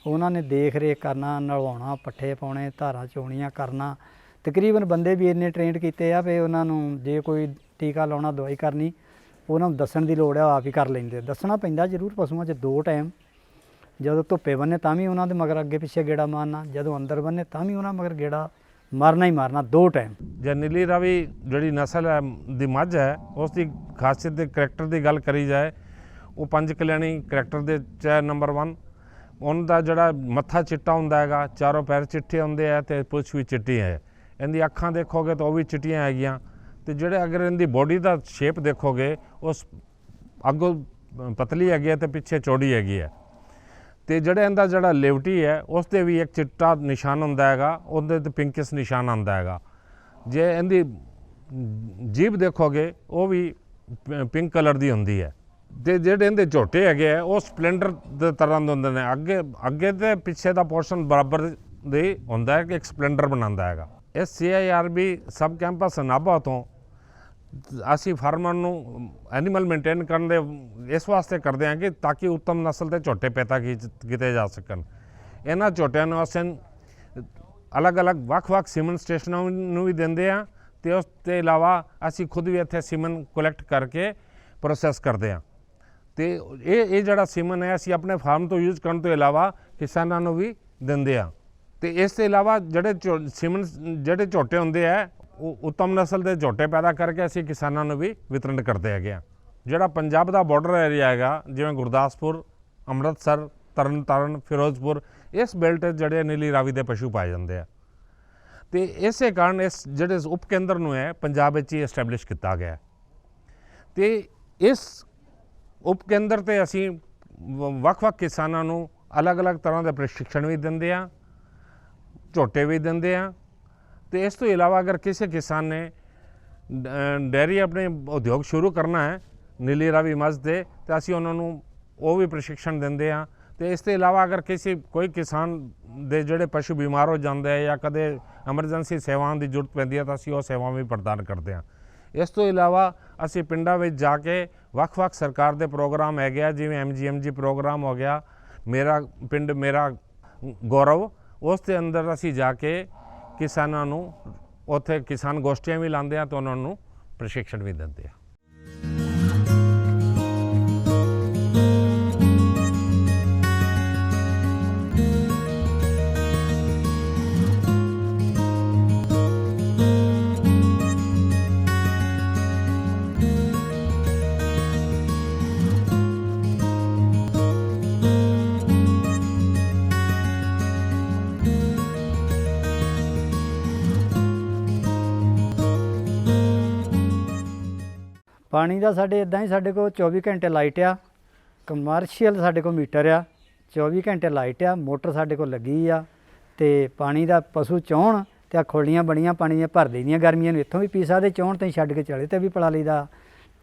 ਉਹਨਾਂ ਨੇ ਦੇਖ ਰੇਖ ਕਰਨਾ, ਨਲਵਾਉਣਾ, ਪੱਠੇ ਪਾਉਣੇ, ਧਾਰਾਂ ਚੋਣੀਆਂ ਕਰਨਾ। ਤਕਰੀਬਨ ਬੰਦੇ ਵੀ ਇੰਨੇ ਟ੍ਰੇਨਡ ਕੀਤੇ ਆ ਵੀ ਉਹਨਾਂ ਨੂੰ ਜੇ ਕੋਈ ਟੀਕਾ ਲਾਉਣਾ, ਦਵਾਈ ਕਰਨੀ ਉਹਨਾਂ ਨੂੰ ਦੱਸਣ ਦੀ ਲੋੜ ਆ, ਉਹ ਆਪ ਹੀ ਕਰ ਲੈਂਦੇ ਦੱਸਣਾ ਪੈਂਦਾ ਜ਼ਰੂਰ ਪਸ਼ੂਆਂ 'ਚ ਦੋ ਟਾਈਮ। ਜਦੋਂ ਧੁੱਪੇ ਬੰਨੇ ਤਾਂ ਵੀ ਉਹਨਾਂ ਦੇ ਮਗਰ ਅੱਗੇ ਪਿੱਛੇ ਗੇੜਾ ਮਾਰਨਾ, ਜਦੋਂ ਅੰਦਰ ਬੰਨੇ ਤਾਂ ਵੀ ਉਹਨਾਂ ਮਗਰ ਗੇੜਾ ਮਾਰਨਾ ਹੀ ਮਾਰਨਾ, ਦੋ ਟਾਈਮ। ਜੇ ਨੀਲੀ ਰਾਵੀ ਜਿਹੜੀ ਨਸਲ ਹੈ, ਦੀ ਮੱਝ ਹੈ, ਉਸ ਦੀ ਖਾਸੀਅਤ ਦੇ ਕਰੈਕਟਰ ਦੀ ਗੱਲ ਕਰੀ ਜਾਏ, ਉਹ ਪੰਜ ਕਲਿਆਣੀ ਕਰੈਕਟਰ ਦੇ ਚ ਨੰਬਰ 1 ਉਹਨਾਂ ਦਾ ਜਿਹੜਾ ਮੱਥਾ ਚਿੱਟਾ ਹੁੰਦਾ ਹੈਗਾ, ਚਾਰੋਂ ਪੈਰ ਚਿੱਟੇ ਹੁੰਦੇ ਆ ਤੇ ਪੁੱਛ ਵੀ ਚਿੱਟੀ ਹੈ। ਇਹਦੀ ਅੱਖਾਂ ਦੇਖੋਗੇ ਤਾਂ ਉਹ ਵੀ ਚਿੱਟੀਆਂ ਹੈਗੀਆਂ। ਤੇ ਜਿਹੜੇ ਅਗਰ ਇਹਦੀ ਬੋਡੀ ਦਾ ਸ਼ੇਪ ਦੇਖੋਗੇ, ਉਸ ਅੱਗੋਂ ਪਤਲੀ ਹੈਗੀ ਹੈ ਤੇ ਪਿੱਛੇ ਚੌੜੀ ਹੈਗੀ ਹੈ। ਤੇ ਜਿਹੜਾ ਇਹਦਾ ਜਿਹੜਾ ਲੇਵਟੀ ਹੈ ਉਸ ਤੇ ਵੀ ਇੱਕ ਚਿੱਟਾ ਨਿਸ਼ਾਨ ਹੁੰਦਾ ਹੈਗਾ, ਉਹਦੇ ਤੇ ਪਿੰਕਿਸ਼ ਨਿਸ਼ਾਨ ਆਉਂਦਾ ਹੈਗਾ। ਜੇ ਇਹਦੀ ਜੀਭ ਦੇਖੋਗੇ, ਉਹ ਵੀ ਪਿੰਕ ਕਲਰ ਦੀ ਹੁੰਦੀ ਹੈ। ਤੇ ਜਿਹੜੇ ਇਹਦੇ ਝੋਟੇ ਹੈਗੇ ਆ ਉਹ ਸਪਲੈਂਡਰ ਦੇ ਤਰ੍ਹਾਂ ਦੇ ਹੁੰਦੇ ਨੇ। ਅੱਗੇ ਅੱਗੇ ਤੇ ਪਿੱਛੇ ਦਾ ਪੋਰਸ਼ਨ ਬਰਾਬਰ ਦੇ ਹੁੰਦਾ ਹੈ ਕਿ ਇੱਕ ਸਪਲੈਂਡਰ ਬਣਾਉਂਦਾ ਹੈਗਾ। ਇਹ ਸੀਆਈਆਰਬੀ ਸਬ ਕੈਂਪਸ ਨਾਭਾ ਤੋਂ ਅਸੀਂ ਫਾਰਮਰ ਨੂੰ ਐਨੀਮਲ ਮੇਨਟੇਨ ਕਰਨ ਦੇ, ਇਸ ਵਾਸਤੇ ਕਰਦੇ ਹਾਂ ਕਿ ਤਾਂ ਕਿ ਉੱਤਮ ਨਸਲ ਦੇ ਝੋਟੇ ਪੈਦਾ ਕੀ- ਕੀਤੇ ਜਾ ਸਕਣ। ਇਹਨਾਂ ਝੋਟਿਆਂ ਨੂੰ ਅਸੀਂ ਅਲੱਗ-ਅਲੱਗ, ਵੱਖ-ਵੱਖ ਸੀਮਨ ਸਟੇਸ਼ਨਾਂ ਨੂੰ ਵੀ ਦਿੰਦੇ ਆ ਤੇ ਉਸ ਤੋਂ ਇਲਾਵਾ ਅਸੀਂ ਖੁਦ ਵੀ ਇੱਥੇ ਸੀਮਨ ਕਲੈਕਟ ਕਰਕੇ ਪ੍ਰੋਸੈਸ ਕਰਦੇ ਆ ਤੇ ਇਹ ਇਹ ਜਿਹੜਾ ਸੀਮਨ ਹੈ, ਅਸੀਂ ਆਪਣੇ ਫਾਰਮ ਤੋਂ ਯੂਜ਼ ਕਰਨ ਤੋਂ ਇਲਾਵਾ ਕਿਸਾਨਾਂ ਨੂੰ ਵੀ ਦਿੰਦੇ ਆ ਤੇ ਇਸ ਤੋਂ ਇਲਾਵਾ ਜਿਹੜੇ ਝੋ- ਸੀਮਨ, ਜਿਹੜੇ ਝੋਟੇ ਹੁੰਦੇ ਆ ਉੱਤਮ ਨਸਲ ਦੇ ਝੋਟੇ ਪੈਦਾ ਕਰਕੇ ਅਸੀਂ ਕਿਸਾਨਾਂ ਨੂੰ ਵੀ ਵਿਤਰਨ ਕਰਦੇ ਹੈਗੇ ਆ ਜਿਹੜਾ ਪੰਜਾਬ ਦਾ ਬਾਰਡਰ ਏਰੀਆ ਹੈਗਾ, ਜਿਵੇਂ ਗੁਰਦਾਸਪੁਰ, ਅੰਮ੍ਰਿਤਸਰ, ਤਰਨਤਾਰਨ, ਫਿਰੋਜ਼ਪੁਰ, ਇਸ ਬੈਲਟ 'ਚ ਜਿਹੜੇ ਨੀਲੀ ਰਾਵੀ ਦੇ ਪਸ਼ੂ ਪਾਏ ਜਾਂਦੇ ਆ ਤੇ ਇਸੇ ਕਾਰਨ ਇਸ ਜਿਹੜੇ ਉਪ ਕੇਂਦਰ ਨੂੰ ਹੈ, ਪੰਜਾਬ ਵਿੱਚ ਹੀ ਐਸਟੈਬਲਿਸ਼ ਕੀਤਾ ਗਿਆ ਹੈ। ਤੇ ਇਸ ਉਪ ਕੇਂਦਰ ਤੇ ਅਸੀਂ ਵ- ਵੱਖ-ਵੱਖ ਕਿਸਾਨਾਂ ਨੂੰ ਅਲੱਗ-ਅਲੱਗ ਤਰ੍ਹਾਂ ਦੇ ਪ੍ਰਸ਼ਿਕਸ਼ਣ ਵੀ ਦਿੰਦੇ ਆ ਝੋਟੇ ਵੀ ਦਿੰਦੇ ਆ ਤੇ ਇਸ ਤੋਂ ਇਲਾਵਾ ਅਗਰ ਕਿਸੇ ਕਿਸਾਨ ਨੇ ਡ- ਡੈਰੀ ਆਪਣੇ ਉਦਯੋਗ ਸ਼ੁਰੂ ਕਰਨਾ ਹੈ ਨੀਲੀ ਰਾਵੀ ਮੱਝ ਦੇ ਤੇ ਅਸੀਂ ਉਹਨਾਂ ਨੂੰ ਉਹ ਵੀ ਪ੍ਰਸ਼ਿਕਸ਼ਣ ਦਿੰਦੇ ਆ ਤੇ ਇਸ ਤੋਂ ਇਲਾਵਾ ਅਗਰ ਕਿਸੇ ਕੋਈ ਕਿਸਾਨ ਦੇ ਜਿਹੜੇ ਪਸ਼ੂ ਬਿਮਾਰ ਹੋ ਜਾਂਦੇ ਆ ਜਾਂ ਕਦੇ ਐਮਰਜੈਂਸੀ ਸੇਵਾਵਾਂ ਦੀ ਜ਼ਰੂਰਤ ਪੈਂਦੀ ਹੈ ਤਾਂ ਅਸੀਂ ਉਹ ਸੇਵਾਵਾਂ ਵੀ ਪ੍ਰਦਾਨ ਕਰਦੇ ਆ ਇਸ ਤੋਂ ਇਲਾਵਾ ਅਸੀਂ ਪਿੰਡਾਂ ਵਿੱਚ ਜਾ ਕੇ ਵੱਖ-ਵੱਖ ਸਰਕਾਰ ਦੇ ਪ੍ਰੋਗਰਾਮ ਹੈਗੇ ਆ ਜਿਵੇਂ ਐਮਜੀਐਮਜੀ ਪ੍ਰੋਗਰਾਮ ਹੋ ਗਿਆ ਮੇਰਾ ਪਿੰਡ ਮੇਰਾ ਗੌਰਵ ਉਸ ਦੇ ਅੰਦਰ ਅਸੀਂ ਜਾ ਕੇ ਕਿਸਾਨਾਂ ਨੂੰ, ਉੱਥੇ ਕਿਸਾਨ ਗੋਸ਼ਟੀਆਂ ਵੀ ਲਾਉਂਦੇ ਆ ਤੇ ਉਹਨਾਂ ਨੂੰ ਪ੍ਰਸ਼ਿਕਸ਼ਣ ਵੀ ਦਿੰਦੇ ਆ। ਪਾਣੀ ਦਾ ਸਾਡੇ ਇਦਾਂ ਹੀ, ਸਾਡੇ ਕੋਲ 24 ਘੰਟੇ ਲਾਈਟ ਆ ਕਮਰਸ਼ੀਅਲ ਸਾਡੇ ਕੋਲ ਮੀਟਰ ਆ 24 ਘੰਟੇ ਲਾਈਟ ਆ, ਮੋਟਰ ਸਾਡੇ ਕੋਲ ਲੱਗੀ ਆ, ਤੇ ਪਾਣੀ ਦਾ ਪਸ਼ੂ ਚਾਹੁਣ ਤੇ ਆ ਖੋਲੀਆਂ ਬਣੀਆਂ, ਪਾਣੀ ਦੀਆਂ ਭਰ ਦੀਆਂ ਗਰਮੀਆਂ ਨੂੰ, ਇੱਥੋਂ ਵੀ ਪੀ ਸਕਦੇ ਚਾਹੁਣ ਤੇ ਛੱਡ ਕੇ ਚਲੇ ਤੇ ਵੀ ਪਲਾ ਲਈਦਾ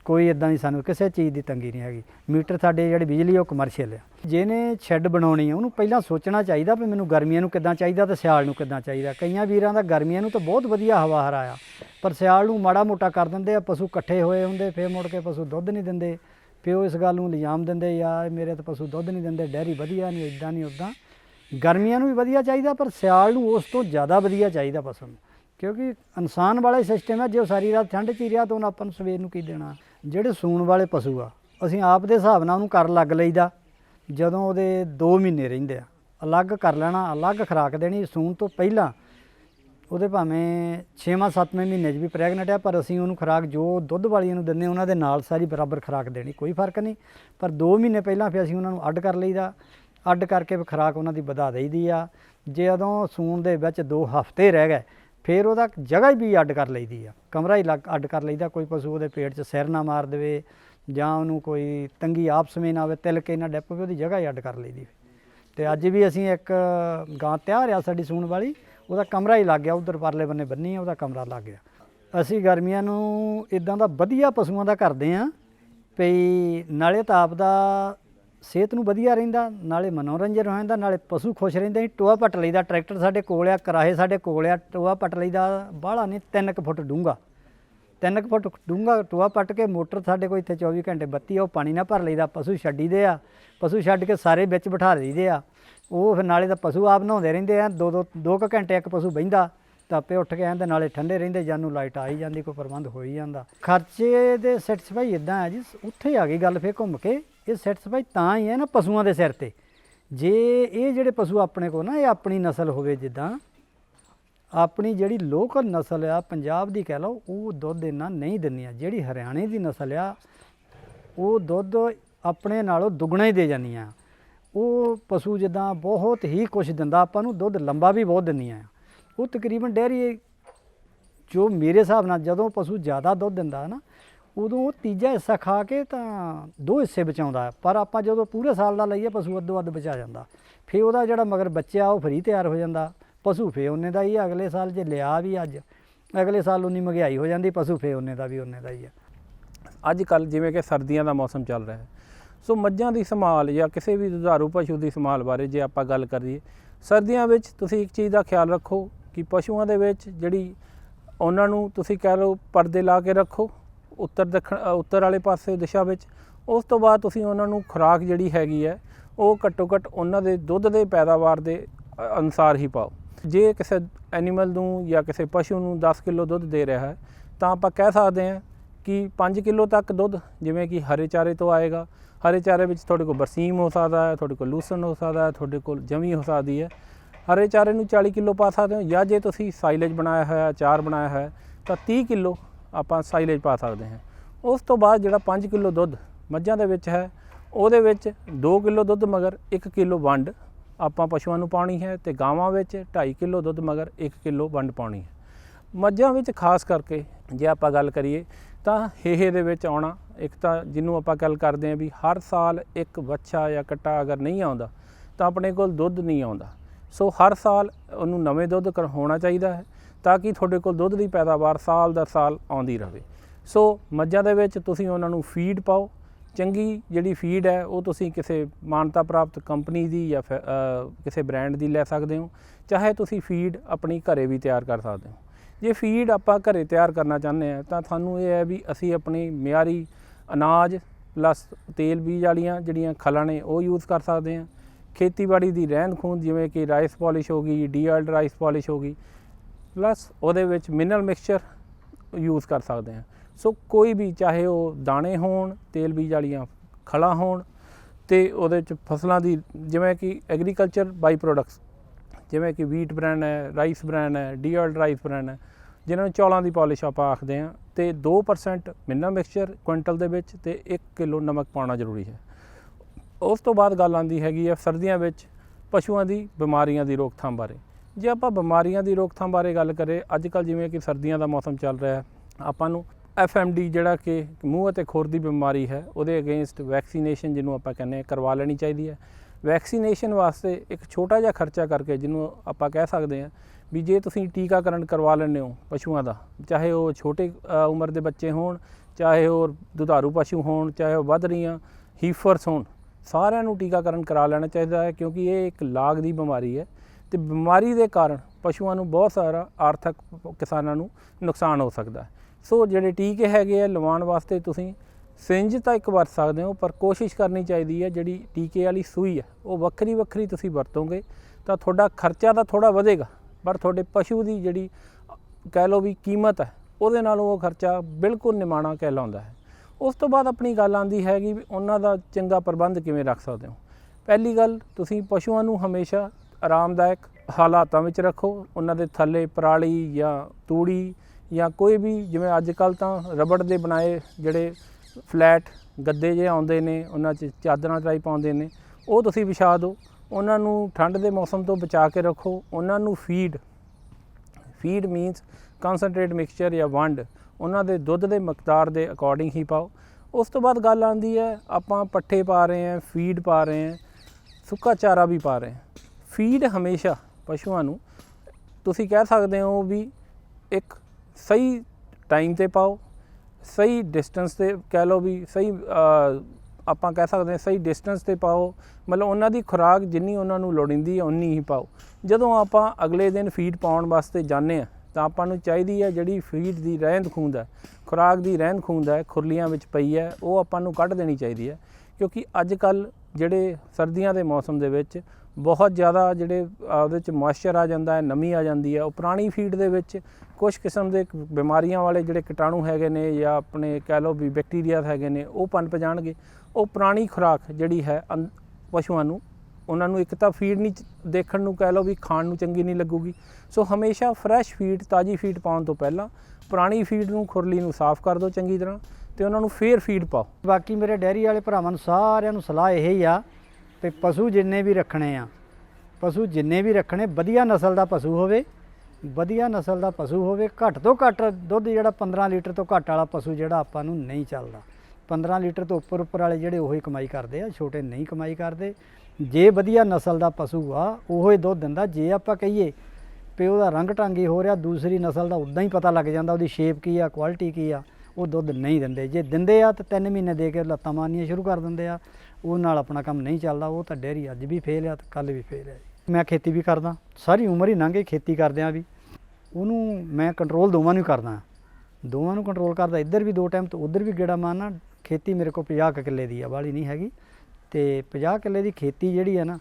ਕੋਈ ਇਦਾਂ ਦੀ ਸਾਨੂੰ ਕਿਸੇ ਚੀਜ਼ ਦੀ ਤੰਗੀ ਨਹੀਂ ਹੈਗੀ। ਮੀਟਰ ਸਾਡੇ ਜਿਹੜੀ ਬਿਜਲੀ ਉਹ ਕਮਰਸ਼ੀਅਲ ਆ। ਜਿਹਨੇ ਸ਼ੈੱਡ ਬਣਾਉਣੀ ਆ, ਉਹਨੂੰ ਪਹਿਲਾਂ ਸੋਚਣਾ ਚਾਹੀਦਾ ਵੀ ਮੈਨੂੰ ਗਰਮੀਆਂ ਨੂੰ ਕਿੱਦਾਂ ਚਾਹੀਦਾ ਤੇ ਸਿਆਲ ਨੂੰ ਕਿੱਦਾਂ ਚਾਹੀਦਾ। ਕਈਆਂ ਵੀਰਾਂ ਦਾ ਗਰਮੀਆਂ ਨੂੰ ਤਾਂ ਬਹੁਤ ਵਧੀਆ ਹਵਾ ਹਰਾਇਆ, ਪਰ ਸਿਆਲ ਨੂੰ ਮਾੜਾ ਮੋਟਾ ਕਰ ਦਿੰਦੇ ਆ, ਪਸ਼ੂ ਇਕੱਠੇ ਹੋਏ ਹੁੰਦੇ, ਫੇਰ ਮੁੜ ਕੇ ਪਸ਼ੂ ਦੁੱਧ ਨਹੀਂ ਦਿੰਦੇ। ਫਿਰ ਉਹ ਇਸ ਗੱਲ ਨੂੰ ਇਲਜ਼ਾਮ ਦਿੰਦੇ ਯਾਰ ਮੇਰੇ ਤਾਂ ਪਸ਼ੂ ਦੁੱਧ ਨਹੀਂ ਦਿੰਦੇ, ਡੈਰੀ ਵਧੀਆ ਨਹੀਂ ਇਦਾਂ ਨਹੀਂ ਉਦਾਂ ਗਰਮੀਆਂ ਨੂੰ ਵੀ ਵਧੀਆ ਚਾਹੀਦਾ, ਪਰ ਸਿਆਲ ਨੂੰ ਉਸ ਤੋਂ ਜ਼ਿਆਦਾ ਵਧੀਆ ਚਾਹੀਦਾ ਪਸ਼ੂ ਨੂੰ। ਕਿਉਂਕਿ ਇਨਸਾਨ ਵਾਲਾ ਸਿਸਟਮ ਹੈ ਜੇ ਉਹ ਸਾਰੀ ਰਾਤ ਠੰਡ 'ਚ ਹੀ ਰਿਹਾ ਤਾਂ ਉਹਨਾਂ ਆਪਾਂ ਨੂੰ ਸਵੇਰ ਨੂੰ ਕੀ ਦੇਣਾ? ਜਿਹੜੇ ਸੂਣ ਵਾਲੇ ਪਸ਼ੂ ਆ, ਅਸੀਂ ਆਪ ਦੇ ਹਿਸਾਬ ਨਾਲ ਉਹਨੂੰ ਕਰ ਲੱਗ ਲਈਦਾ, ਜਦੋਂ ਉਹਦੇ 2 ਮਹੀਨੇ ਰਹਿੰਦੇ ਆ। ਅਲੱਗ ਕਰ ਲੈਣਾ, ਅਲੱਗ ਖੁਰਾਕ ਦੇਣੀ, ਸੂਣ ਤੋਂ ਪਹਿਲਾਂ ਉਹਦੇ ਭਾਵੇਂ 6ਵਾਂ 7ਵੇਂ ਮਹੀਨੇ 'ਚ ਵੀ ਪ੍ਰੈਗਨੈਂਟ ਆ, ਪਰ ਅਸੀਂ ਉਹਨੂੰ ਖੁਰਾਕ ਜੋ ਦੁੱਧ ਵਾਲੀਆਂ ਨੂੰ ਦਿੰਦੇ ਉਹਨਾਂ ਦੇ ਨਾਲ ਸਾਰੀ ਬਰਾਬਰ ਖੁਰਾਕ ਦੇਣੀ, ਕੋਈ ਫ਼ਰਕ ਨਹੀਂ। ਪਰ 2 ਮਹੀਨੇ ਪਹਿਲਾਂ ਫਿਰ ਅਸੀਂ ਉਹਨਾਂ ਨੂੰ ਅੱਡ ਕਰ ਲਈਦਾ। ਅੱਡ ਕਰਕੇ ਫਿਰ ਖੁਰਾਕ ਉਹਨਾਂ ਦੀ ਵਧਾ ਦੇਈਦੀ ਆ। ਜੇ ਜਦੋਂ ਸੂਣ ਦੇ ਵਿੱਚ 2 ਹਫ਼ਤੇ ਰਹਿ ਗਏ ਫਿਰ ਉਹਦਾ ਜਗ੍ਹਾ ਹੀ ਵੀ ਅੱਡ ਕਰ ਲਈਦੀ ਆ। ਕਮਰਾ ਹੀ ਲੱਗ ਅੱਡ ਕਰ ਲਈਦਾ, ਕੋਈ ਪਸ਼ੂ ਉਹਦੇ ਪੇਟ 'ਚ ਸਿਰ ਨਾ ਮਾਰ ਦੇਵੇ ਜਾਂ ਉਹਨੂੰ ਕੋਈ ਤੰਗੀ ਆਪਸ ਵਿੱਚ ਨਾ ਆਵੇ, ਤਿਲ ਕੇ ਨਾ ਡਿੱਪ ਪਵੇ ਉਹਦੀ ਜਗ੍ਹਾ ਹੀ ਅੱਡ ਕਰ ਲਈਦੀ। ਤੇ ਅੱਜ ਵੀ ਅਸੀਂ ਇੱਕ ਗਾਂ ਤਿਆਰ ਆ ਸਾਡੀ ਸੂਣ ਵਾਲੀ, ਉਹਦਾ ਕਮਰਾ ਹੀ ਲੱਗ ਗਿਆ, ਉਧਰ ਪਰਲੇ ਬੰਨੇ ਬੰਨੀ ਆ, ਉਹਦਾ ਕਮਰਾ ਲੱਗ ਗਿਆ। ਅਸੀਂ ਗਰਮੀਆਂ ਨੂੰ ਇਦਾਂ ਦਾ ਵਧੀਆ ਪਸ਼ੂਆਂ ਦਾ ਕਰਦੇ ਆ ਪਈ ਨਾਲੇ ਤਾਪ ਦਾ ਸਿਹਤ ਨੂੰ ਵਧੀਆ ਰਹਿੰਦਾ, ਨਾਲੇ ਮਨੋਰੰਜਨ ਹੋ ਜਾਂਦਾ, ਨਾਲੇ ਪਸ਼ੂ ਖੁਸ਼ ਰਹਿੰਦੇ ਸੀ ਟੋਆ ਪੱਟ ਲਈਦਾ, ਟਰੈਕਟਰ ਸਾਡੇ ਕੋਲ ਆ, ਕਰਾਹੇ ਸਾਡੇ ਕੋਲ ਆ, ਟੋਆ ਪੱਟ ਲਈਦਾ, ਬਾਹਲਾ ਨਹੀਂ 3 ਕੁ ਫੁੱਟ ਡੂੰਘਾ। ਤਿੰਨ ਕੁ ਫੁੱਟ ਡੂੰਘਾ ਟੋਆ ਪੱਟ ਕੇ ਮੋਟਰ ਸਾਡੇ ਕੋਲ ਇੱਥੇ 24 ਘੰਟੇ ਬੱਤੀ ਆ, ਉਹ ਪਾਣੀ ਨਾ ਭਰ ਲਈਦਾ, ਪਸ਼ੂ ਛੱਡੀਦੇ ਆ, ਪਸ਼ੂ ਛੱਡ ਕੇ ਸਾਰੇ ਵਿੱਚ ਬਿਠਾ ਦਈਦੇ ਆ। ਉਹ ਫਿਰ ਨਾਲੇ ਤਾਂ ਪਸ਼ੂ ਆਪ ਨਹਾਉਂਦੇ ਰਹਿੰਦੇ ਆ, ਦੋ ਦੋ ਦੋ ਕੁ ਘੰਟੇ ਇੱਕ ਪਸ਼ੂ ਬਹਿੰਦਾ ਤਾਪੇ ਉੱਠ ਕੇ ਆਂਦੇ ਨਾਲੇ ਠੰਡੇ ਰਹਿੰਦੇ ਜਾਨੂੰ ਲਾਈਟ ਆ ਹੀ ਜਾਂਦੀ, ਕੋਈ ਪ੍ਰਬੰਧ ਹੋ ਹੀ ਜਾਂਦਾ। ਖਰਚੇ ਦੇ ਸੈਟੀਸਫਾਈ ਇਦਾਂ ਹੈ ਜੀ, ਉੱਥੇ ਆ ਗਈ ਗੱਲ, ਫੇਰ ਘੁੰਮ ਕੇ। ਇਹ ਸੈਟੀਸਫਾਈ ਤਾਂ ਹੀ ਹੈ ਨਾ ਪਸ਼ੂਆਂ ਦੇ ਸਿਰ ਤੇ। ਜੇ ਇਹ ਜਿਹੜੇ ਪਸ਼ੂ ਆਪਣੇ ਕੋਲ ਨਾ, ਇਹ ਆਪਣੀ ਨਸਲ ਹੋਵੇ ਜਿੱਦਾਂ, ਆਪਣੀ ਜਿਹੜੀ ਲੋਕਲ ਨਸਲ ਆ, ਪੰਜਾਬ ਦੀ ਕਹਿ ਲਓ, ਉਹ ਦੁੱਧ ਇੰਨਾ ਨਹੀਂ ਦਿੰਦੀਆਂ। ਜਿਹੜੀ ਹਰਿਆਣੇ ਦੀ ਨਸਲ ਆ, ਉਹ ਦੁੱਧ ਆਪਣੇ ਨਾਲੋਂ ਦੁੱਗਣਾ ਹੀ ਦੇ ਜਾਂਦੀਆਂ। ਉਹ ਪਸ਼ੂ ਜਿੱਦਾਂ ਬਹੁਤ ਹੀ ਕੁਛ ਦਿੰਦਾ, ਆਪਾਂ ਨੂੰ ਦੁੱਧ ਲੰਬਾ ਵੀ ਬਹੁਤ ਦਿੰਦੀਆਂ। ਉਹ ਤਕਰੀਬਨ ਡੈਰੀ ਜੋ ਮੇਰੇ ਹਿਸਾਬ ਨਾਲ ਜਦੋਂ ਪਸ਼ੂ ਜ਼ਿਆਦਾ ਦੁੱਧ ਦਿੰਦਾ ਨਾ ਉਦੋਂ ਉਹ ਤੀਜਾ ਹਿੱਸਾ ਖਾ ਕੇ ਤਾਂ ਦੋ ਹਿੱਸੇ ਬਚਾਉਂਦਾ ਹੈ। ਪਰ ਆਪਾਂ ਜਦੋਂ ਪੂਰੇ ਸਾਲ ਦਾ ਲਈਏ ਪਸ਼ੂ ਅੱਧੋ ਅੱਧ ਬਚਾ ਜਾਂਦਾ। ਫੇ ਉਹਦਾ ਜਿਹੜਾ ਮਗਰ ਬੱਚਾ ਉਹ ਫਰੀ ਤਿਆਰ ਹੋ ਜਾਂਦਾ। ਪਸ਼ੂ ਫੇ ਉਹਨੇ ਦਾ ਹੀ ਆ, ਅਗਲੇ ਸਾਲ ਜੇ ਲਿਆ ਵੀ ਅੱਜ ਅਗਲੇ ਸਾਲ ਉਨੀ ਮਹਿੰਗਾਈ ਹੋ ਜਾਂਦੀ ਪਸ਼ੂ ਫੇ ਉਹਨੇ ਦਾ ਵੀ ਉਹਨੇ ਦਾ ਹੀ ਆ। ਅੱਜ ਕੱਲ ਜਿਵੇਂ ਕਿ ਸਰਦੀਆਂ ਦਾ ਮੌਸਮ ਚੱਲ ਰਿਹਾ ਹੈ। ਸੋ ਮੱਝਾਂ ਦੀ ਸੰਭਾਲ ਜਾਂ ਕਿਸੇ ਵੀ ਦੁਧਾਰੂ ਪਸ਼ੂ ਦੀ ਸੰਭਾਲ ਬਾਰੇ ਜੇ ਆਪਾਂ ਗੱਲ ਕਰੀਏ ਸਰਦੀਆਂ ਵਿੱਚ ਤੁਸੀਂ ਇੱਕ ਚੀਜ਼ ਦਾ ਖਿਆਲ ਰੱਖੋ ਕਿ ਪਸ਼ੂਆਂ ਦੇ ਵਿੱਚ ਜਿਹੜੀ ਉਹਨਾਂ ਨੂੰ ਤੁਸੀਂ ਕਹਿ ਲਓ ਪਰਦੇ ਲਾ ਕੇ ਰੱਖੋ ਉੱਤਰ ਦੱਖਣ ਉੱਤਰ ਵਾਲੇ ਪਾਸੇ ਦਿਸ਼ਾ ਵਿੱਚ ਉਸ ਤੋਂ ਬਾਅਦ ਤੁਸੀਂ ਉਹਨਾਂ ਨੂੰ ਖੁਰਾਕ ਜਿਹੜੀ ਹੈਗੀ ਹੈ ਉਹ ਘੱਟੋ ਘੱਟ ਉਹਨਾਂ ਦੇ ਦੁੱਧ ਦੇ ਪੈਦਾਵਾਰ ਦੇ ਅ, ਅਨੁਸਾਰ ਹੀ ਪਾਓ। ਜੇ ਕਿਸੇ ਐਨੀਮਲ ਨੂੰ ਜਾਂ ਕਿਸੇ ਪਸ਼ੂ ਨੂੰ 10 ਕਿਲੋ ਦੁੱਧ ਦੇ ਰਿਹਾ ਹੈ ਤਾਂ ਆਪਾਂ ਕਹਿ ਸਕਦੇ ਹਾਂ ਕਿ 5 ਕਿਲੋ ਤੱਕ ਦੁੱਧ ਜਿਵੇਂ ਕਿ ਹਰੇ ਚਾਰੇ ਤੋਂ ਆਏਗਾ। ਹਰੇ ਚਾਰੇ ਵਿੱਚ ਤੁਹਾਡੇ ਕੋਲ ਬਰਸੀਮ ਹੋ ਸਕਦਾ ਹੈ ਤੁਹਾਡੇ ਕੋਲ ਲੂਸਨ ਹੋ ਸਕਦਾ ਹੈ ਤੁਹਾਡੇ ਕੋਲ ਜਮੀ ਹੋ ਸਕਦੀ ਹੈ। ਹਰੇ ਚਾਰੇ ਨੂੰ 40 ਕਿਲੋ ਪਾ ਸਕਦੇ ਹੋ ਜਾਂ ਜੇ ਤੁਸੀਂ ਸਾਈਲੇਜ ਬਣਾਇਆ ਹੋਇਆ ਅਚਾਰ ਬਣਾਇਆ ਹੈ ਤਾਂ 30 ਕਿਲੋ ਆਪਾਂ ਸਾਈਲੇਜ ਪਾ ਸਕਦੇ ਹਾਂ। ਉਸ ਤੋਂ ਬਾਅਦ ਜਿਹੜਾ 5 ਕਿਲੋ ਦੁੱਧ ਮੱਝਾਂ ਦੇ ਵਿੱਚ ਹੈ, ਉਹਦੇ ਵਿੱਚ 2 ਕਿਲੋ ਦੁੱਧ ਮਗਰ 1 ਕਿਲੋ ਵੰਡ ਆਪਾਂ ਪਸ਼ੂਆਂ ਨੂੰ ਪਾਉਣੀ ਹੈ ਤੇ ਗਾਵਾਂ ਵਿੱਚ 2.5 ਕਿਲੋ ਦੁੱਧ ਮਗਰ 1 ਕਿਲੋ ਵੰਡ ਪਾਉਣੀ ਹੈ। ਮੱਝਾਂ ਵਿੱਚ ਖਾਸ ਕਰਕੇ ਜੇ ਆਪਾਂ ਗੱਲ ਕਰੀਏ ਤਾਂ ਹੇਹੇ ਦੇ ਵਿੱਚ ਆਉਣਾ, ਇੱਕ ਤਾਂ ਜਿਹਨੂੰ ਆਪਾਂ ਗੱਲ ਕਰਦੇ ਹਾਂ ਵੀ ਹਰ ਸਾਲ ਇੱਕ ਵੱਛਾ ਜਾਂ ਕੱਟਾ ਅਗਰ ਨਹੀਂ ਆਉਂਦਾ ਤਾਂ ਆਪਣੇ ਕੋਲ ਦੁੱਧ ਨਹੀਂ ਆਉਂਦਾ। ਸੋ ਹਰ ਸਾਲ ਉਹਨੂੰ ਨਵੇਂ ਦੁੱਧ ਕਰ, ਹੋਣਾ ਚਾਹੀਦਾ ਹੈ। ਤਾਂ ਕਿ ਤੁਹਾਡੇ ਕੋਲ ਦੁੱਧ ਦੀ ਪੈਦਾਵਾਰ ਸਾਲ ਦਰ ਸਾਲ ਆਉਂਦੀ ਰਹੇ। ਸੋ ਮੱਝਾਂ ਦੇ ਵਿੱਚ ਤੁਸੀਂ ਉਹਨਾਂ ਨੂੰ ਫੀਡ ਪਾਓ। ਚੰਗੀ ਜਿਹੜੀ ਫੀਡ ਹੈ ਉਹ ਤੁਸੀਂ ਕਿਸੇ ਮਾਨਤਾ ਪ੍ਰਾਪਤ ਕੰਪਨੀ ਦੀ ਜਾਂ ਫਿਰ, ਕਿਸੇ ਬ੍ਰਾਂਡ ਦੀ ਲੈ ਸਕਦੇ ਹੋ। ਚਾਹੇ ਤੁਸੀਂ ਫੀਡ ਆਪਣੀ ਘਰੇ ਵੀ ਤਿਆਰ ਕਰ ਸਕਦੇ ਹੋ। ਜੇ ਫੀਡ ਆਪਾਂ ਘਰੇ ਤਿਆਰ ਕਰਨਾ ਚਾਹੁੰਦੇ ਆ ਤਾਂ ਤੁਹਾਨੂੰ ਇਹ ਹੈ ਵੀ ਅਸੀਂ ਆਪਣੀ ਮਿਆਰੀ ਅਨਾਜ ਪਲੱਸ ਤੇਲ ਬੀਜ ਵਾਲੀਆਂ ਜਿਹੜੀਆਂ ਖਲਾਂ ਨੇ ਉਹ ਯੂਜ਼ ਕਰ ਸਕਦੇ ਹਾਂ। ਖੇਤੀਬਾੜੀ ਦੀ ਰਹਿੰਦ ਖੂੰਦ ਜਿਵੇਂ ਕਿ ਰਾਈਸ ਪਾਲਿਸ਼ ਹੋ ਗਈ ਡੀਆਲਡ ਰਾਈਸ ਪਾਲਿਸ਼ ਹੋ ਗਈ ਪਲੱਸ ਉਹਦੇ ਵਿੱਚ ਮਿਨਰਲ ਮਿਕਸਚਰ ਯੂਜ਼ ਕਰ ਸਕਦੇ ਹਾਂ। ਸੋ ਕੋਈ ਵੀ ਚਾਹੇ ਉਹ ਦਾਣੇ ਹੋਣ, ਤੇਲ ਬੀਜ ਵਾਲੀਆਂ ਖਲਾਂ ਹੋਣ ਤੇ ਉਹਦੇ ਚ ਫਸਲਾਂ ਦੀ ਜਿਵੇਂ ਕਿ ਐਗਰੀਕਲਚਰ ਬਾਈ ਪ੍ਰੋਡਕਟਸ ਜਿਵੇਂ ਕਿ ਵੀਟ ਬ੍ਰੈਂਡ ਹੈ ਰਾਈਸ ਬ੍ਰੈਂਡ ਹੈ ਡੀਆਲਡ ਰਾਈਸ ਬ੍ਰੈਂਡ ਹੈ, ਜਿਨ੍ਹਾਂ ਨੂੰ ਚੌਲਾਂ ਦੀ ਪਾਲਿਸ਼ ਆਪਾਂ ਆਖਦੇ ਹਾਂ ਤੇ 2% ਮਿਨਰਲ ਮਿਕਸਚਰ ਕੁਇੰਟਲ ਦੇ ਵਿੱਚ ਤੇ 1 ਕਿਲੋ ਨਮਕ ਪਾਉਣਾ ਜ਼ਰੂਰੀ ਹੈ। ਉਸ ਤੋਂ ਬਾਅਦ ਗੱਲ ਆਉਂਦੀ ਹੈਗੀ ਹੈ ਸਰਦੀਆਂ ਵਿੱਚ ਪਸ਼ੂਆਂ ਦੀ ਬਿਮਾਰੀਆਂ ਦੀ ਰੋਕਥਾਮ ਬਾਰੇ। ਜੇ ਆਪਾਂ ਬਿਮਾਰੀਆਂ ਦੀ ਰੋਕਥਾਮ ਬਾਰੇ ਗੱਲ ਕਰੇ ਅੱਜ ਕੱਲ ਜਿਵੇਂ ਕਿ ਸਰਦੀਆਂ ਦਾ ਮੌਸਮ ਚੱਲ ਰਿਹਾ ਹੈ, ਆਪਾਂ ਨੂੰ ਐਫਐਮਡੀ ਜਿਹੜਾ ਕਿ ਮੂੰਹ ਅਤੇ ਖੁਰ ਦੀ ਬਿਮਾਰੀ ਹੈ, ਉਹਦੇ ਅਗੇਂਸਟ ਵੈਕਸੀਨੇਸ਼ਨ ਜਿਹਨੂੰ ਆਪਾਂ ਕਹਿੰਦੇ ਹਾਂ, ਕਰਵਾ ਲੈਣੀ ਚਾਹੀਦੀ ਹੈ। ਵੈਕਸੀਨੇਸ਼ਨ ਵਾਸਤੇ ਇੱਕ ਛੋਟਾ ਜਿਹਾ ਖਰਚਾ ਕਰਕੇ ਜਿਹਨੂੰ ਆਪਾਂ ਕਹਿ ਸਕਦੇ ਹਾਂ ਵੀ ਜੇ ਤੁਸੀਂ ਟੀਕਾਕਰਨ ਕਰਵਾ ਲੈਂਦੇ ਹੋ ਪਸ਼ੂਆਂ ਦਾ, ਚਾਹੇ ਉਹ ਛੋਟੇ ਉਮਰ ਦੇ ਬੱਚੇ ਹੋਣ, ਚਾਹੇ ਉਹ ਦੁਧਾਰੂ ਪਸ਼ੂ ਹੋਣ, ਚਾਹੇ ਉਹ ਵੱਧ ਰਹੀਆਂ ਹੀਫਰਸ ਹੋਣ, ਸਾਰਿਆਂ ਨੂੰ ਟੀਕਾਕਰਨ ਕਰਾ ਲੈਣਾ ਚਾਹੀਦਾ ਹੈ ਕਿਉਂਕਿ ਇਹ ਇੱਕ ਲਾਗ ਦੀ ਬਿਮਾਰੀ ਹੈ। ਤੇ ਬਿਮਾਰੀ ਦੇ ਕਾਰਨ ਪਸ਼ੂਆਂ ਨੂੰ ਬਹੁਤ ਸਾਰਾ ਆਰਥਿਕ ਕਿਸਾਨਾਂ ਨੂੰ ਨੁਕਸਾਨ ਹੋ ਸਕਦਾ ਹੈ। ਸੋ ਜਿਹੜੇ ਟੀਕੇ ਹੈਗੇ ਆ ਲਵਾਉਣ ਵਾਸਤੇ ਤੁਸੀਂ ਸਿੰਜ ਤਾਂ ਇੱਕ ਵਰਤ ਸਕਦੇ ਹੋ, ਪਰ ਕੋਸ਼ਿਸ਼ ਕਰਨੀ ਚਾਹੀਦੀ ਹੈ ਜਿਹੜੀ ਟੀਕੇ ਵਾਲੀ ਸੂਈ ਹੈ, ਉਹ ਵੱਖਰੀ ਵੱਖਰੀ ਤੁਸੀਂ ਵਰਤੋਗੇ ਤਾਂ ਤੁਹਾਡਾ ਖਰਚਾ ਤਾਂ ਥੋੜਾ ਵਧੇਗਾ, ਪਰ ਤੁਹਾਡੇ ਪਸ਼ੂ ਦੀ ਜਿਹੜੀ ਕਹਿ ਲਓ ਵੀ ਕੀਮਤ ਹੈ, ਉਹਦੇ ਨਾਲ ਉਹ ਖਰਚਾ ਬਿਲਕੁਲ ਨਿਮਾਣਾ ਕਹਿਲਾਉਂਦਾ ਹੈ। ਉਸ ਤੋਂ ਬਾਅਦ ਆਪਣੀ ਗੱਲ ਆਂਦੀ ਹੈਗੀ ਵੀ ਉਹਨਾਂ ਦਾ ਚੰਗਾ ਪ੍ਰਬੰਧ ਕਿਵੇਂ ਰੱਖ ਸਕਦੇ ਹੋ। ਪਹਿਲੀ ਗੱਲ, ਤੁਸੀਂ ਪਸ਼ੂਆਂ ਨੂੰ ਹਮੇਸ਼ਾ ਆਰਾਮਦਾਇਕ ਹਾਲਾਤਾਂ ਵਿੱਚ ਰੱਖੋ, ਉਹਨਾਂ ਦੇ ਥੱਲੇ ਪਰਾਲੀ ਜਾਂ ਤੂੜੀ ਜਾਂ ਕੋਈ ਵੀ, ਜਿਵੇਂ ਅੱਜ ਕੱਲ ਤਾਂ ਰਬੜ ਦੇ ਬਣਾਏ ਜਿਹੜੇ ਫਲੈਟ ਗੱਦੇ ਜੇ ਆਉਂਦੇ ਨੇ, ਉਹਨਾਂ 'ਚ ਚਾਦਰਾਂ ਟਾਈਪ ਆਉਂਦੇ ਨੇ, ਉਹ ਤੁਸੀਂ ਵਿਛਾ ਦਿਓ। ਉਹਨਾਂ ਨੂੰ ਠੰਡ ਦੇ ਮੌਸਮ ਤੋਂ ਬਚਾ ਕੇ ਰੱਖੋ। ਉਹਨਾਂ ਨੂੰ feed feed means concentrate mixture ਜਾਂ ਵੰਡ, ਉਹਨਾਂ ਦੇ ਦੁੱਧ ਦੇ ਮਕਦਾਰ ਦੇ ਅਕੋਰਡਿੰਗ ਹੀ ਪਾਓ। ਉਸ ਤੋਂ ਬਾਅਦ ਗੱਲ ਆਉਂਦੀ ਹੈ, ਆਪਾਂ ਪੱਠੇ ਪਾ ਰਹੇ ਹਾਂ ਫੀਡ ਪਾ ਰਹੇ ਹਾਂ, ਸੁੱਕਾ ਚਾਰਾ ਵੀ ਪਾ ਰਹੇ ਹਾਂ। ਫੀਡ ਹਮੇਸ਼ਾ ਪਸ਼ੂਆਂ ਨੂੰ, ਤੁਸੀਂ ਕਹਿ ਸਕਦੇ ਹੋ ਵੀ ਇੱਕ ਸਹੀ ਟਾਈਮ ਤੇ ਪਾਓ, ਸਹੀ ਡਿਸਟੈਂਸ ਤੇ ਕਹਿ ਲਓ ਵੀ ਸਹੀ ਆਪਾਂ ਕਹਿ ਸਕਦੇ ਹਾਂ ਸਹੀ ਡਿਸਟੈਂਸ ਤੇ ਪਾਓ, ਮਤਲਬ ਉਹਨਾਂ ਦੀ ਖੁਰਾਕ ਜਿੰਨੀ ਉਹਨਾਂ ਨੂੰ ਲੋੜੀਂਦੀ ਹੈ ਉਨੀ ਹੀ ਪਾਓ। ਜਦੋਂ ਆਪਾਂ ਅਗਲੇ ਦਿਨ ਫੀਡ ਪਾਉਣ ਵਾਸਤੇ ਜਾਂਦੇ ਆ ਤਾਂ ਆਪਾਂ ਨੂੰ ਚਾਹੀਦੀ ਹੈ ਜਿਹੜੀ ਫੀਡ ਦੀ ਰਹਿੰਦ ਖੂੰਦ ਹੈ, ਖੁਰਾਕ ਦੀ ਰਹਿੰਦ ਖੂੰਦ ਹੈ, ਖੁਰਲੀਆਂ ਵਿੱਚ ਪਈ ਹੈ, ਉਹ ਆਪਾਂ ਨੂੰ ਕੱਢ ਦੇਣੀ ਚਾਹੀਦੀ ਹੈ। ਕਿਉਂਕਿ ਅੱਜ ਕੱਲ ਜਿਹੜੇ ਸਰਦੀਆਂ ਦੇ ਮੌਸਮ ਦੇ ਵਿੱਚ ਬਹੁਤ ਜ਼ਿਆਦਾ ਜਿਹੜੇ ਉਹਦੇ ਚ ਮੋਇਸਚਰ ਆ ਜਾਂਦਾ ਹੈ, ਨਮੀ ਆ ਜਾਂਦੀ ਹੈ, ਉਹ ਪੁਰਾਣੀ ਫੀਡ ਦੇ ਵਿੱਚ ਕੁਝ ਕਿਸਮ ਦੇ ਬਿਮਾਰੀਆਂ ਵਾਲੇ ਜਿਹੜੇ ਕੀਟਾਣੂ ਹੈਗੇ ਨੇ ਜਾਂ ਆਪਣੇ ਕਹਿ ਲਓ ਵੀ ਬੈਕਟੀਰੀਆ ਹੈਗੇ ਨੇ, ਉਹ ਪਨਪ ਜਾਣਗੇ ਉਹ ਪੁਰਾਣੀ ਖੁਰਾਕ ਜਿਹੜੀ ਹੈ ਅੰ- ਪਸ਼ੂਆਂ ਨੂੰ, ਉਹਨਾਂ ਨੂੰ ਇੱਕ ਤਾਂ ਫੀਡ ਨਹੀਂ ਦੇਖਣ ਨੂੰ ਕਹਿ ਲਓ ਵੀ ਖਾਣ ਨੂੰ ਚੰਗੀ ਨਹੀਂ ਲੱਗੂਗੀ। ਸੋ ਹਮੇਸ਼ਾ ਫਰੈਸ਼ ਫੀਡ ਤਾਜੀ ਫੀਡ ਪਾਉਣ ਤੋਂ ਪਹਿਲਾਂ ਪੁਰਾਣੀ ਫੀਡ ਨੂੰ ਖੁਰਲੀ ਨੂੰ ਸਾਫ਼ ਕਰ ਦਿਓ ਚੰਗੀ ਤਰ੍ਹਾਂ ਤੇ ਉਹਨਾਂ ਨੂੰ ਫੇਰ ਫੀਡ ਪਾਓ। ਬਾਕੀ ਮੇਰੇ ਡੈਰੀ ਵਾਲੇ ਭਰਾਵਾਂ ਨੂੰ ਸਾਰਿਆਂ ਨੂੰ ਸਲਾਹ ਇਹ ਹੀ ਆ ਤੇ ਪਸ਼ੂ ਜਿੰਨੇ ਵੀ ਰੱਖਣੇ ਆ, ਪਸ਼ੂ ਜਿੰਨੇ ਵੀ ਰੱਖਣੇ, ਵਧੀਆ ਨਸਲ ਦਾ ਪਸ਼ੂ ਹੋਵੇ, ਵਧੀਆ ਨਸਲ ਦਾ ਪਸ਼ੂ ਹੋਵੇ, ਘੱਟ ਤੋਂ ਘੱਟ ਦੁੱਧ ਜਿਹੜਾ 15 ਲੀਟਰ ਤੋਂ ਘੱਟ ਵਾਲਾ ਪਸ਼ੂ ਜਿਹੜਾ ਆਪਾਂ ਨੂੰ ਨਹੀਂ ਚੱਲਦਾ। 15 ਲੀਟਰ ਤੋਂ ਉੱਪਰ ਉੱਪਰ ਵਾਲੇ ਜਿਹੜੇ ਉਹੀ ਕਮਾਈ ਕਰਦੇ ਆ, ਛੋਟੇ ਨਹੀਂ ਕਮਾਈ ਕਰਦੇ। ਜੇ ਵਧੀਆ ਨਸਲ ਦਾ ਪਸ਼ੂ ਆ, ਉਹੋ ਹੀ ਦੁੱਧ ਦਿੰਦਾ। ਜੇ ਆਪਾਂ ਕਹੀਏ ਵੀ ਉਹਦਾ ਰੰਗ ਟਾਂਗੀ ਹੋ ਰਿਹਾ, ਦੂਸਰੀ ਨਸਲ ਦਾ ਉਦਾਂ ਹੀ ਪਤਾ ਲੱਗ ਜਾਂਦਾ ਉਹਦੀ ਸ਼ੇਪ ਕੀ ਆ ਕੁਆਲਿਟੀ ਕੀ ਆ, ਉਹ ਦੁੱਧ ਨਹੀਂ ਦਿੰਦੇ। ਜੇ ਦਿੰਦੇ ਆ ਤਾਂ 3 ਮਹੀਨੇ ਦੇ ਕੇ ਲੱਤਾਂ ਮਾਰਨੀਆਂ ਸ਼ੁਰੂ ਕਰ ਦਿੰਦੇ ਆ। ਉਹ ਨਾਲ ਆਪਣਾ ਕੰਮ ਨਹੀਂ ਚੱਲਦਾ, ਉਹ ਤਾਂ ਡੇਅਰੀ ਅੱਜ ਵੀ ਫੇਲ ਆ ਤੇ ਕੱਲ ਵੀ ਫੇਲ ਆ ਜੀ। ਮੈਂ ਖੇਤੀ ਵੀ ਕਰਦਾ, ਸਾਰੀ ਉਮਰ ਹੀ ਲੰਘੇ ਖੇਤੀ ਕਰਦਿਆਂ ਵੀ। ਉਹਨੂੰ ਮੈਂ ਕੰਟਰੋਲ ਦੋਵਾਂ ਨੂੰ ਕਰਦਾ ਦੋਵਾਂ ਨੂੰ ਕੰਟਰੋਲ ਕਰਦਾ, ਇੱਧਰ ਵੀ ਦੋ ਟਾਈਮ ਤੇ ਉੱਧਰ ਵੀ ਗੇੜਾ ਮਾਰਨਾ, ਖੇਤੀ ਮੇਰੇ ਕੋਲ 50 ਕੁ ਕਿੱਲੇ ਦੀ ਆ, ਵਾਲੀ ਨਹੀਂ ਹੈਗੀ। ਤੇ 50 ਕਿੱਲੇ ਦੀ ਖੇਤੀ ਜਿਹੜੀ ਆ ਨਾ,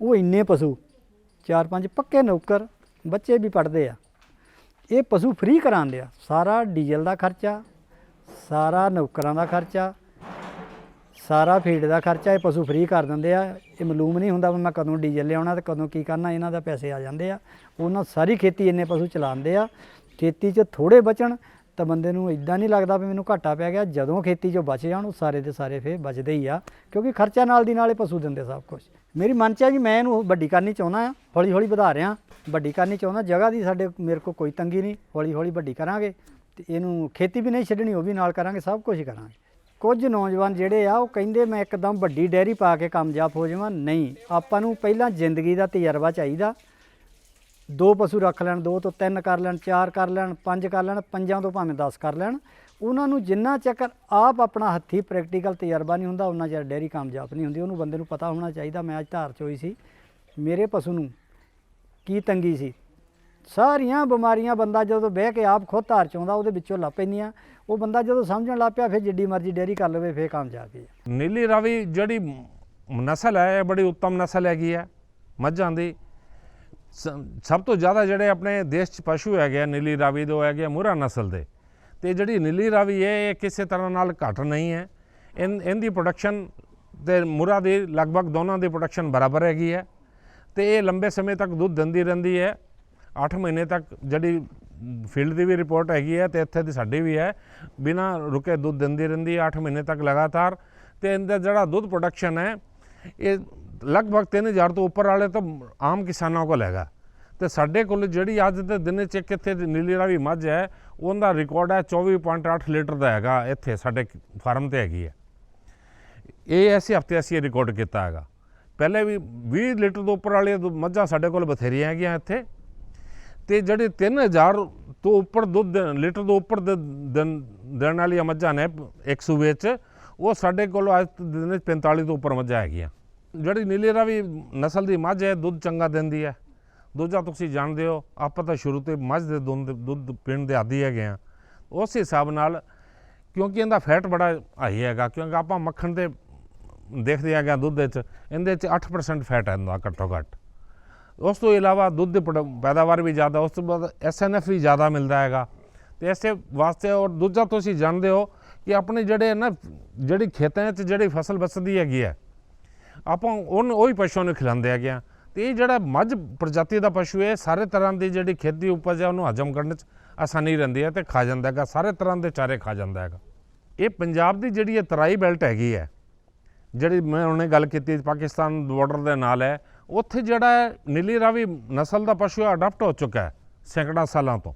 ਉਹ ਇੰਨੇ ਪਸ਼ੂ, ਚਾਰ ਪੰਜ ਪੱਕੇ ਨੌਕਰ, ਬੱਚੇ ਵੀ ਪੜਦੇ ਆ। ਇਹ ਪਸ਼ੂ ਫ੍ਰੀ ਕਰਾਉਂਦੇ ਆ। ਸਾਰਾ ਡੀਜ਼ਲ ਦਾ ਖਰਚਾ, ਸਾਰਾ ਨੌਕਰਾਂ ਦਾ ਖਰਚਾ ਸਾਰਾ ਫੀਡ ਦਾ ਖਰਚਾ ਇਹ ਪਸ਼ੂ ਫ੍ਰੀ ਕਰ ਦਿੰਦੇ ਆ। ਇਹ ਮਾਲੂਮ ਨਹੀਂ ਹੁੰਦਾ ਵੀ ਮੈਂ ਕਦੋਂ ਡੀਜ਼ਲ ਲਿਆਉਣਾ ਤੇ ਕਦੋਂ ਕੀ ਕਰਨਾ, ਇਹਨਾਂ ਦਾ ਪੈਸੇ ਆ ਜਾਂਦੇ ਆ। ਉਹਨਾਂ ਸਾਰੀ ਖੇਤੀ ਇੰਨੇ ਪਸ਼ੂ ਚਲਾਉਂਦੇ ਆ। ਖੇਤੀ 'ਚ ਥੋੜੇ ਬਚਣ ਤਾਂ ਬੰਦੇ ਨੂੰ ਇਦਾਂ ਨਹੀਂ ਲੱਗਦਾ ਵੀ ਮੈਨੂੰ ਘਾਟਾ ਪੈ ਗਿਆ, ਜਦੋਂ ਖੇਤੀ 'ਚੋਂ ਬਚ ਜਾਣ, ਉਹ ਸਾਰੇ ਦੇ ਸਾਰੇ ਫੇਰ ਬਚਦੇ ਹੀ ਆ। ਕਿਉਂਕਿ ਖਰਚਾ ਨਾਲ ਦੀ ਨਾਲ ਇਹ ਪਸ਼ੂ ਦਿੰਦੇ ਸਭ ਕੁਝ ਮੇਰੀ ਮਨ 'ਚ ਆ ਜੀ, ਮੈਂ ਇਹਨੂੰ ਵੱਡੀ ਕਰਨੀ ਚਾਹੁੰਦਾ ਆ ਹੌਲੀ ਹੌਲੀ ਵਧਾ ਰਿਹਾ। ਵੱਡੀ ਕਰਨੀ ਚਾਹੁੰਦਾ, ਜਗ੍ਹਾ ਦੀ ਸਾਡੇ, ਮੇਰੇ ਕੋਲ ਕੋਈ ਤੰਗੀ ਨਹੀਂ। ਹੌਲੀ ਹੌਲੀ ਵੱਡੀ ਕਰਾਂਗੇ ਤੇ ਇਹਨੂੰ ਖੇਤੀ ਵੀ ਨਹੀਂ ਛੱਡਣੀ, ਉਹ ਵੀ ਨਾਲ ਕਰਾਂਗੇ, ਸਭ ਕੁਝ ਹੀ ਕਰਾਂਗੇ। ਕੁਝ ਨੌਜਵਾਨ ਜਿਹੜੇ ਆ, ਉਹ ਕਹਿੰਦੇ, ਮੈਂ ਇੱਕਦਮ ਵੱਡੀ ਡੈਰੀ ਪਾ ਕੇ ਕਾਮਯਾਬ ਹੋ ਜਾਵਾਂ। ਨਹੀਂ, ਆਪਾਂ ਨੂੰ ਪਹਿਲਾਂ ਜ਼ਿੰਦਗੀ ਦਾ ਤਜਰਬਾ ਚਾਹੀਦਾ। ਦੋ ਪਸ਼ੂ ਰੱਖ ਲੈਣ, ਦੋ ਤੋਂ ਤਿੰਨ ਕਰ ਲੈਣ, ਚਾਰ ਕਰ ਲੈਣ, ਪੰਜ ਕਰ ਲੈਣ, ਪੰਜਾਂ ਤੋਂ ਭਾਵੇਂ 10 ਕਰ ਲੈਣ। ਉਹਨਾਂ ਨੂੰ ਜਿੰਨਾ ਚੱਕਰ ਆਪ ਆਪਣਾ ਹੱਥੀ ਪ੍ਰੈਕਟੀਕਲ ਤਜਰਬਾ ਨਹੀਂ ਹੁੰਦਾ, ਉਹਨਾਂ ਚਿਰ ਡੈਰੀ ਕਾਮਯਾਬ ਨਹੀਂ ਹੁੰਦੀ। ਉਹਨੂੰ ਬੰਦੇ ਨੂੰ ਪਤਾ ਹੋਣਾ ਚਾਹੀਦਾ, ਮੈਂ ਅੱਜ ਧਾਰ ਚੋਈ ਸੀ। ਮੇਰੇ ਪਸ਼ੂ ਨੂੰ ਕੀ ਤੰਗੀ ਸੀ? ਸਾਰੀਆਂ ਬਿਮਾਰੀਆਂ ਬੰਦਾ ਜਦੋਂ ਬਹਿ ਕੇ ਆਪ ਖੁਦ ਧਾਰ ਚਾਉਂਦਾ ਉਹਦੇ ਵਿੱਚੋਂ ਲੱਭ ਪੈਂਦੀਆਂ। ਉਹ ਬੰਦਾ ਜਦੋਂ ਸਮਝਣ ਲੱਗ ਪਿਆ, ਫਿਰ ਜਿੱਡੀ ਮਰਜ਼ੀ ਡੈਰੀ ਕਰ ਲਵੇ, ਫਿਰ ਕਾਮਯਾਬ ਹੀ ਹੈ ਨੀਲੀ ਰਾਵੀ ਜਿਹੜੀ ਨਸਲ ਹੈ, ਇਹ ਬੜੀ ਉੱਤਮ ਨਸਲ ਹੈਗੀ ਹੈ। ਮੱਝਾਂ ਦੀ ਸਭ ਤੋਂ ਜ਼ਿਆਦਾ ਜਿਹੜੇ ਆਪਣੇ ਦੇਸ਼ 'ਚ ਪਸ਼ੂ ਹੈਗੇ ਆ, ਨੀਲੀ ਰਾਵੀ ਦੇ, ਉਹ ਹੈਗੇ ਆ ਮੁਰਾ ਨਸਲ ਦੇ। ਤੇ ਜਿਹੜੀ ਨੀਲੀ ਰਾਵੀ ਹੈ, ਇਹ ਕਿਸੇ ਤਰ੍ਹਾਂ ਨਾਲ ਘੱਟ ਨਹੀਂ ਹੈ। ਇਨ, ਇਹਦੀ ਪ੍ਰੋਡਕਸ਼ਨ ਤੇ ਮੁਰਾ ਦੀ ਲਗਭਗ ਦੋਨਾਂ ਦੀ ਪ੍ਰੋਡਕਸ਼ਨ ਬਰਾਬਰ ਹੈਗੀ ਹੈ। ਤੇ ਇਹ ਲੰਬੇ ਸਮੇਂ ਤੱਕ ਦੁੱਧ ਦਿੰਦੀ ਰਹਿੰਦੀ ਹੈ। 8 ਮਹੀਨੇ ਤੱਕ ਜਿਹੜੀ ਫੀਲਡ ਦੀ ਵੀ ਰਿਪੋਰਟ ਹੈਗੀ ਹੈ ਤੇ ਇੱਥੇ ਦੀ ਸਾਡੀ ਵੀ ਹੈ। ਬਿਨਾ ਰੁਕੇ ਦੁੱਧ ਦਿੰਦੀ ਰਹਿੰਦੀ ਹੈ 8 ਮਹੀਨੇ ਤੱਕ ਲਗਾਤਾਰ। ਤੇ ਇਹਦਾ ਜਿਹੜਾ ਦੁੱਧ ਪ੍ਰੋਡਕਸ਼ਨ ਹੈ, ਇਹ ਲਗਭਗ 3000 ਤੋਂ ਉੱਪਰ ਵਾਲੇ ਤਾਂ ਆਮ ਕਿਸਾਨਾਂ ਕੋਲ ਹੈਗਾ। ਤੇ ਸਾਡੇ ਕੋਲ ਜਿਹੜੀ ਅੱਜ ਦੇ ਦਿਨ ਚ ਕਿੱਥੇ ਦੀ ਨੀਲੀ ਰਾਵੀ ਮੱਝ ਹੈ, ਉਹਦਾ ਰਿਕਾਰਡ ਹੈ 24.8 ਲੀਟਰ ਦਾ ਹੈਗਾ ਇੱਥੇ, ਸਾਡੇ ਫਾਰਮ ਤੇ ਹੈਗੀ ਹੈ। ਇਹ ਐਸੇ ਹਫ਼ਤੇ ਅਸੀਂ ਇਹ ਰਿਕਾਰਡ ਕੀਤਾ ਹੈਗਾ। ਪਹਿਲੇ ਵੀ 20 ਲੀਟਰ ਤੋਂ ਉੱਪਰ ਵਾਲੀਆਂ ਦੁ- ਮੱਝਾਂ ਸਾਡੇ ਕੋਲ ਬਥੇਰੀਆਂ ਹੈਗੀਆਂ ਇੱਥੇ। ਤੇ ਜਿਹੜੇ 3000 ਤੋਂ ਉੱਪਰ ਦੁੱਧ ਲੀਟਰ ਤੋਂ ਉੱਪਰ ਦੇ ਦੇਣ ਦੇਣ ਵਾਲੀਆਂ ਮੱਝਾਂ ਨੇ ਇੱਕ ਸੂਬੇ 'ਚ, ਉਹ ਸਾਡੇ ਕੋਲ ਅੱਜ ਦਿਨ ਵਿੱਚ 45 ਤੋਂ ਉੱਪਰ ਮੱਝਾਂ ਹੈਗੀਆਂ। ਜਿਹੜੀ ਨੀਲੀ ਰਾਵੀ ਨਸਲ ਦੀ ਮੱਝ ਹੈ, ਦੁੱਧ ਚੰਗਾ ਦਿੰਦੀ ਹੈ। ਦੂਜਾ ਤੁਸੀਂ ਜਾਣਦੇ ਹੋ, ਆਪਾਂ ਤਾਂ ਸ਼ੁਰੂ ਤੋਂ ਮੱਝ ਦੇ ਦੁੱਧ ਦੁੱਧ ਪੀਣ ਦੇ ਆਦੀ ਹੈਗੇ ਆ ਉਸ ਹਿਸਾਬ ਨਾਲ ਕਿਉਂਕਿ ਇਹਦਾ ਫੈਟ ਬੜਾ ਹਾਈ ਹੈਗਾ, ਕਿਉਂਕਿ ਆਪਾਂ ਮੱਖਣ ਤੇ ਦੇਖਦੇ ਹੈਗੇ ਆ ਦੁੱਧ ਵਿੱਚ ਇਹਦੇ 'ਚ 8% ਫੈਟ ਹੈ ਇਹਦਾ ਘੱਟੋ ਘੱਟ। ਉਸ ਤੋਂ ਇਲਾਵਾ ਦੁੱਧ ਦੀ ਪ੍ਰੋਡ- ਪੈਦਾਵਾਰ ਵੀ ਜ਼ਿਆਦਾ, ਉਸ ਤੋਂ ਬਾਅਦ ਐਸਐਨਐਫ ਵੀ ਜ਼ਿਆਦਾ ਮਿਲਦਾ ਹੈਗਾ। ਤੇ ਇਸੇ ਵਾਸਤੇ ਔਰ ਦੂਜਾ ਤੁਸੀਂ ਜਾਣਦੇ ਹੋ ਕਿ ਆਪਣੇ ਜਿਹੜੇ ਨਾ, ਜਿਹੜੀ ਖੇਤਾਂ 'ਚ ਜਿਹੜੀ ਫਸਲ ਬਸਦੀ ਹੈਗੀ ਹੈ, ਆਪਾਂ ਉਹਨ, ਉਹੀ ਪਸ਼ੂਆਂ ਨੂੰ ਖਿਲਾਉਂਦੇ ਹੈਗੇ ਆ ਤੇ ਇਹ ਜਿਹੜਾ ਮੱਝ ਪ੍ਰਜਾਤੀ ਦਾ ਪਸ਼ੂ ਹੈ ਸਾਰੇ ਤਰ੍ਹਾਂ ਦੀ ਜਿਹੜੀ ਖੇਤੀ ਉਪਜ ਹੈ, ਉਹਨੂੰ ਹਜਮ ਕਰਨ 'ਚ ਆਸਾਨੀ ਰਹਿੰਦੀ ਹੈ ਤੇ ਖਾ ਜਾਂਦਾ ਹੈਗਾ, ਸਾਰੇ ਤਰ੍ਹਾਂ ਦੇ ਚਾਰੇ ਖਾ ਜਾਂਦਾ ਹੈਗਾ। ਇਹ ਪੰਜਾਬ ਦੀ ਜਿਹੜੀ ਇਹ ਤਰਾਈ ਬੈਲਟ ਹੈਗੀ ਹੈ, ਜਿਹੜੀ ਮੈਂ ਉਹਨੇ ਗੱਲ ਕੀਤੀ, ਪਾਕਿਸਤਾਨ ਬਾਰਡਰ ਦੇ ਨਾਲ ਹੈ ਉੱਥੇ ਜਿਹੜਾ ਹੈ, ਨੀਲੀ ਰਾਵੀ ਨਸਲ ਦਾ ਪਸ਼ੂ ਅਡਾਪਟ ਹੋ ਚੁੱਕਾ ਹੈ ਸੈਂਕੜਾ ਸਾਲਾਂ ਤੋਂ।